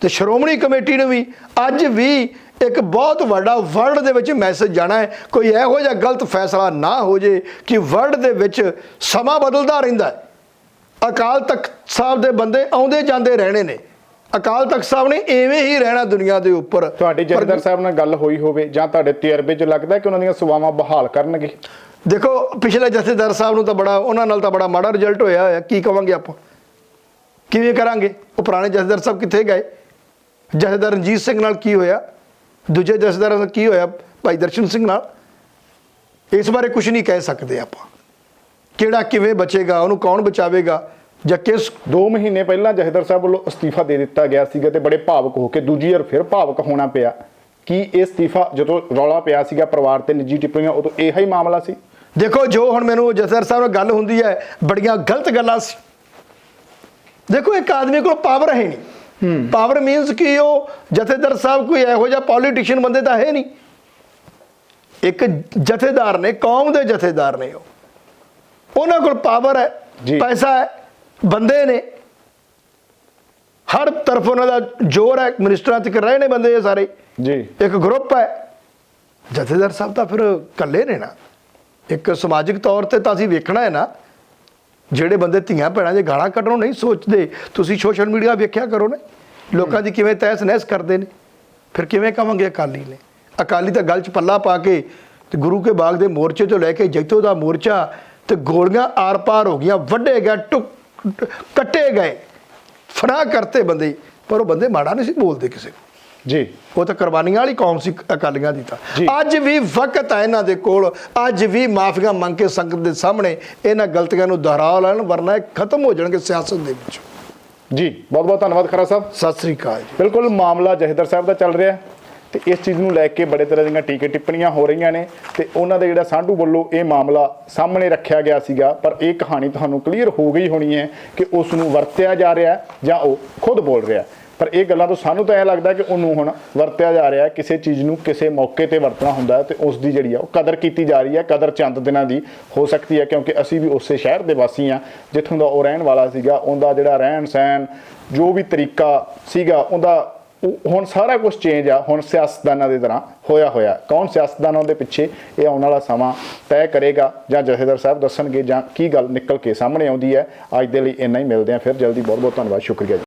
ਤੇ ਸ਼੍ਰੋਮਣੀ ਕਮੇਟੀ ਨੂੰ ਵੀ ਅੱਜ ਵੀ ਇੱਕ ਬਹੁਤ ਵੱਡਾ ਵਰਲਡ ਦੇ ਵਿੱਚ ਮੈਸੇਜ ਜਾਣਾ ਹੈ। ਕੋਈ ਇਹੋ ਜਿਹਾ ਗਲਤ ਫੈਸਲਾ ਨਾ ਹੋ ਜੇ ਕਿ ਵਰਲਡ ਦੇ ਵਿੱਚ ਸਮਾਂ ਬਦਲਦਾ ਰਹਿੰਦਾ ਹੈ। ਅਕਾਲ ਤਖਤ ਸਾਹਿਬ ਦੇ ਬੰਦੇ ਆਉਂਦੇ ਜਾਂਦੇ ਰਹਿਣੇ ਨੇ। ਅਕਾਲ ਤਖਤ ਸਾਹਿਬ ਨੇ ਐਵੇਂ ਹੀ ਰਹਿਣਾ ਦੁਨੀਆ ਦੇ ਉੱਪਰ। ਤੁਹਾਡੇ ਜਥੇਦਾਰ ਸਾਹਿਬ ਨਾਲ ਗੱਲ ਹੋਈ ਹੋਵੇ ਜਾਂ ਤੁਹਾਡੇ ਤਜਰਬੇ 'ਚ ਲੱਗਦਾ ਕਿ ਉਹਨਾਂ ਦੀਆਂ ਸੇਵਾਵਾਂ ਬਹਾਲ ਕਰਨਗੇ? ਦੇਖੋ ਪਿਛਲੇ ਜਥੇਦਾਰ ਸਾਹਿਬ ਨੂੰ ਤਾਂ ਬੜਾ ਉਹਨਾਂ ਨਾਲ ਤਾਂ ਬੜਾ ਮਾੜਾ ਰਿਜ਼ਲਟ ਹੋਇਆ ਹੋਇਆ। ਕੀ ਕਵਾਂਗੇ ਆਪਾਂ? ਕਿਵੇਂ ਕਰਾਂਗੇ? ਉਹ ਪੁਰਾਣੇ ਜਥੇਦਾਰ ਸਾਹਿਬ ਕਿੱਥੇ ਗਏ? ਜਥੇਦਾਰ ਰਣਜੀਤ ਸਿੰਘ ਨਾਲ ਕੀ ਹੋਇਆ? ਦੂਜੇ ਜਥੇਦਾਰਾਂ ਦਾ ਕੀ ਹੋਇਆ? ਭਾਈ ਦਰਸ਼ਨ ਸਿੰਘ ਨਾਲ। ਇਸ ਬਾਰੇ ਕੁਝ ਨਹੀਂ ਕਹਿ ਸਕਦੇ ਆਪਾਂ। ਕਿਹੜਾ ਕਿਵੇਂ ਬਚੇਗਾ ਉਹਨੂੰ ਕੌਣ ਬਚਾਵੇਗਾ? ਜਾਂ ਕਿਸ 2 ਮਹੀਨੇ ਪਹਿਲਾਂ ਜਹਦਰ ਸਾਹਿਬ ਵੱਲੋਂ ਅਸਤੀਫਾ ਦੇ ਦਿੱਤਾ ਗਿਆ ਸੀਗਾ ਤੇ ਬੜੇ ਭਾਵਕ ਹੋ ਕੇ ਦੂਜੀ ਵਾਰ ਫਿਰ ਭਾਵਕ ਹੋਣਾ ਪਿਆ। ਕੀ ਇਹ ਅਸਤੀਫਾ ਜਦੋਂ ਰੌਲਾ ਪਿਆ ਸੀਗਾ ਪਰਿਵਾਰ ਤੇ ਨਿੱਜੀ ਟਿੱਪਣੀਆਂ ਉਦੋਂ ਇਹ ਹੀ ਮਾਮਲਾ ਸੀ? ਦੇਖੋ ਜੋ ਹੁਣ ਮੈਨੂੰ ਜਥੇਦਾਰ ਸਾਹਿਬ ਨਾਲ ਗੱਲ ਹੁੰਦੀ ਹੈ ਬੜੀਆਂ ਗਲਤ ਗੱਲਾਂ ਸੀ। ਦੇਖੋ ਇੱਕ ਆਦਮੀ ਕੋਲ ਪਾਵਰ ਹੈ ਨਹੀਂ। ਪਾਵਰ ਮੀਨਸ ਕਿ ਉਹ ਜਥੇਦਾਰ ਸਾਹਿਬ ਕੋਈ ਇਹੋ ਜਿਹਾ ਪੋਲੀਟੀਸ਼ੀਅਨ ਬੰਦੇ ਤਾਂ ਹੈ ਨਹੀਂ। ਇੱਕ ਜਥੇਦਾਰ ਨੇ ਕੌਮ ਦੇ ਜਥੇਦਾਰ ਨੇ ਉਹ। ਉਹਨਾਂ ਕੋਲ ਪਾਵਰ ਹੈ। ਪੈਸਾ ਹੈ ਬੰਦੇ ਨੇ। ਹਰ ਤਰਫ ਉਹਨਾਂ ਦਾ ਜ਼ੋਰ ਹੈ ਮਿਨਿਸਟਰਾਂ ਤੱਕ ਰਹੇ ਨੇ ਬੰਦੇ ਸਾਰੇ। ਜੀ। ਇੱਕ ਗਰੁੱਪ ਹੈ। ਜਥੇਦਾਰ ਸਾਹਿਬ ਤਾਂ ਫਿਰ ਇਕੱਲੇ ਨੇ ਨਾ। ਇੱਕ ਸਮਾਜਿਕ ਤੌਰ ਤੇ ਤਾਂ ਅਸੀਂ ਵੇਖਣਾ ਹੈ ਨਾ। ਜਿਹੜੇ ਬੰਦੇ ਧੀਆਂ ਭੈਣਾਂ ਦੇ ਗਾਲਾਂ ਕੱਢਣੋਂ ਨਹੀਂ ਸੋਚਦੇ ਤੁਸੀਂ ਸੋਸ਼ਲ ਮੀਡੀਆ ਵੇਖਿਆ ਕਰੋ ਨਾ। ਲੋਕਾਂ ਦੀ ਕਿਵੇਂ ਤਹਿਸ ਨਹਿਸ ਕਰਦੇ ਨੇ? ਫਿਰ ਕਿਵੇਂ ਕਵਾਂਗੇ ਅਕਾਲੀ ਨੇ? ਅਕਾਲੀ ਤਾਂ ਗੱਲ 'ਚ ਪੱਲਾ ਪਾ ਕੇ ਤੇ ਗੁਰੂ ਕੇ ਬਾਗ ਦੇ ਮੋਰਚੇ ਤੋਂ ਲੈ ਕੇ ਜੈਤੋ ਦਾ ਮੋਰਚਾ ਤੇ ਗੋਲੀਆਂ ਆਰ-ਪਾਰ ਹੋ ਗਈਆਂ ਵੱਡੇ ਗਏ ਟੁੱਕ ਕੱਟੇ ਗਏ ਫਨਾ ਕਰਤੇ ਬੰਦੇ। ਪਰ ਉਹ ਬੰਦੇ ਮਾੜਾ ਨਹੀਂ ਸੀ ਬੋਲਦੇ ਕਿਸੇ ਨੂੰ। ਜੀ। ਉਹ ਤਾਂ ਕੁਰਬਾਨੀਆਂ ਵਾਲੀ ਕੌਮ ਸੀ ਅਕਾਲੀਆਂ ਦੀ ਤਾਂ। ਅੱਜ ਵੀ ਵਕਤ ਹੈ ਇਹਨਾਂ ਦੇ ਕੋਲ ਅੱਜ ਵੀ ਮਾਫੀਆਂ ਮੰਗ ਕੇ ਸੰਗਤ ਦੇ ਸਾਹਮਣੇ ਇਹਨਾਂ ਗਲਤੀਆਂ ਨੂੰ ਦੁਹਰਾ ਲੈਣ ਵਰਨਾ ਇਹ ਖਤਮ ਹੋ ਜਾਣਗੇ ਸਿਆਸਤ ਦੇ ਵਿੱਚ। ਜੀ ਬਹੁਤ ਬਹੁਤ ਧੰਨਵਾਦ ਖਰਾ ਸਾਹਿਬ ਸਤਿ ਸ੍ਰੀ ਅਕਾਲ ਜੀ ਬਿਲਕੁਲ ਮਾਮਲਾ ਜਹਦਰ ਸਾਹਿਬ ਦਾ ਚੱਲ ਰਿਹਾ ਹੈ ਤੇ ਇਸ ਚੀਜ਼ ਨੂੰ ਲੈ ਕੇ ਬੜੇ ਤਰ੍ਹਾਂ ਦੀਆਂ ਟੀਕੇ ਟਿੱਪਣੀਆਂ ਹੋ ਰਹੀਆਂ ਨੇ ਤੇ ਉਹਨਾਂ ਦੇ ਜਿਹੜਾ ਸਾਂਢੂ ਵੱਲੋਂ ਇਹ ਮਾਮਲਾ ਸਾਹਮਣੇ ਰੱਖਿਆ ਗਿਆ ਸੀਗਾ ਪਰ ਇਹ ਕਹਾਣੀ ਤੁਹਾਨੂੰ ਕਲੀਅਰ ਹੋ ਗਈ ਹੋਣੀ ਹੈ ਕਿ ਉਸ ਨੂੰ ਵਰਤਿਆ ਜਾ ਰਿਹਾ ਜਾਂ ਉਹ ਖੁਦ ਬੋਲ ਰਿਹਾ। ਪਰ ਇਹ ਗੱਲਾਂ ਤੋਂ ਸਾਨੂੰ ਤਾਂ ਇਹ ਲੱਗਦਾ ਕਿ ਉਹਨੂੰ ਹੁਣ ਵਰਤਿਆ ਜਾ ਰਿਹਾ ਕਿਸੇ ਚੀਜ਼ ਨੂੰ ਕਿਸੇ ਮੌਕੇ ਤੇ ਵਰਤਣਾ ਹੁੰਦਾ ਹੈ ਤੇ ਉਸ ਦੀ ਜਿਹੜੀ ਆ ਉਹ ਕਦਰ ਕੀਤੀ ਜਾ ਰਹੀ ਹੈ, ਕਦਰ ਚੰਦ ਦਿਨਾਂ ਦੀ ਹੋ ਸਕਦੀ ਹੈ ਕਿਉਂਕਿ ਅਸੀਂ ਵੀ ਉਸੇ ਸ਼ਹਿਰ ਦੇ ਵਾਸੀ ਆ ਜਿੱਥੋਂ ਦਾ ਉਹ ਰਹਿਣ ਵਾਲਾ ਸੀਗਾ, ਉਹਦਾ ਜਿਹੜਾ ਰਹਿਣ ਸਹਿਣ ਜੋ ਵੀ ਤਰੀਕਾ ਸੀਗਾ, ਉਹਦਾ ਉਹ- ਹੁਣ ਸਾਰਾ ਕੁਝ ਚੇਂਜ ਆ, ਹੁਣ ਸਿਆਸਤਦਾਨਾਂ ਦੇ ਤਰ੍ਹਾਂ ਹੋਇਆ ਹੋਇਆ ਕੌਣ ਸਿਆਸਤਦਾਨਾਂ ਦੇ ਪਿੱਛੇ ਇਹ ਆਉਣ ਵਾਲਾ ਸਮਾਂ ਤੈਅ ਕਰੇਗਾ ਜਾਂ ਜਥੇਦਾਰ ਸਾਹਿਬ ਦੱਸਣਗੇ ਜਾਂ ਕੀ ਗੱਲ ਨਿਕਲ ਕੇ ਸਾਹਮਣੇ ਆਉਂਦੀ ਹੈ, ਅੱਜ ਦੇ ਲਈ ਇੰਨਾ ਹੀ, ਮਿਲਦੇ ਆ ਫਿਰ। ਜਲਦੀ ਬਹੁਤ ਬਹੁਤ ਧੰਨਵਾਦ, ਸ਼ੁਕਰੀਆ ਜੀ।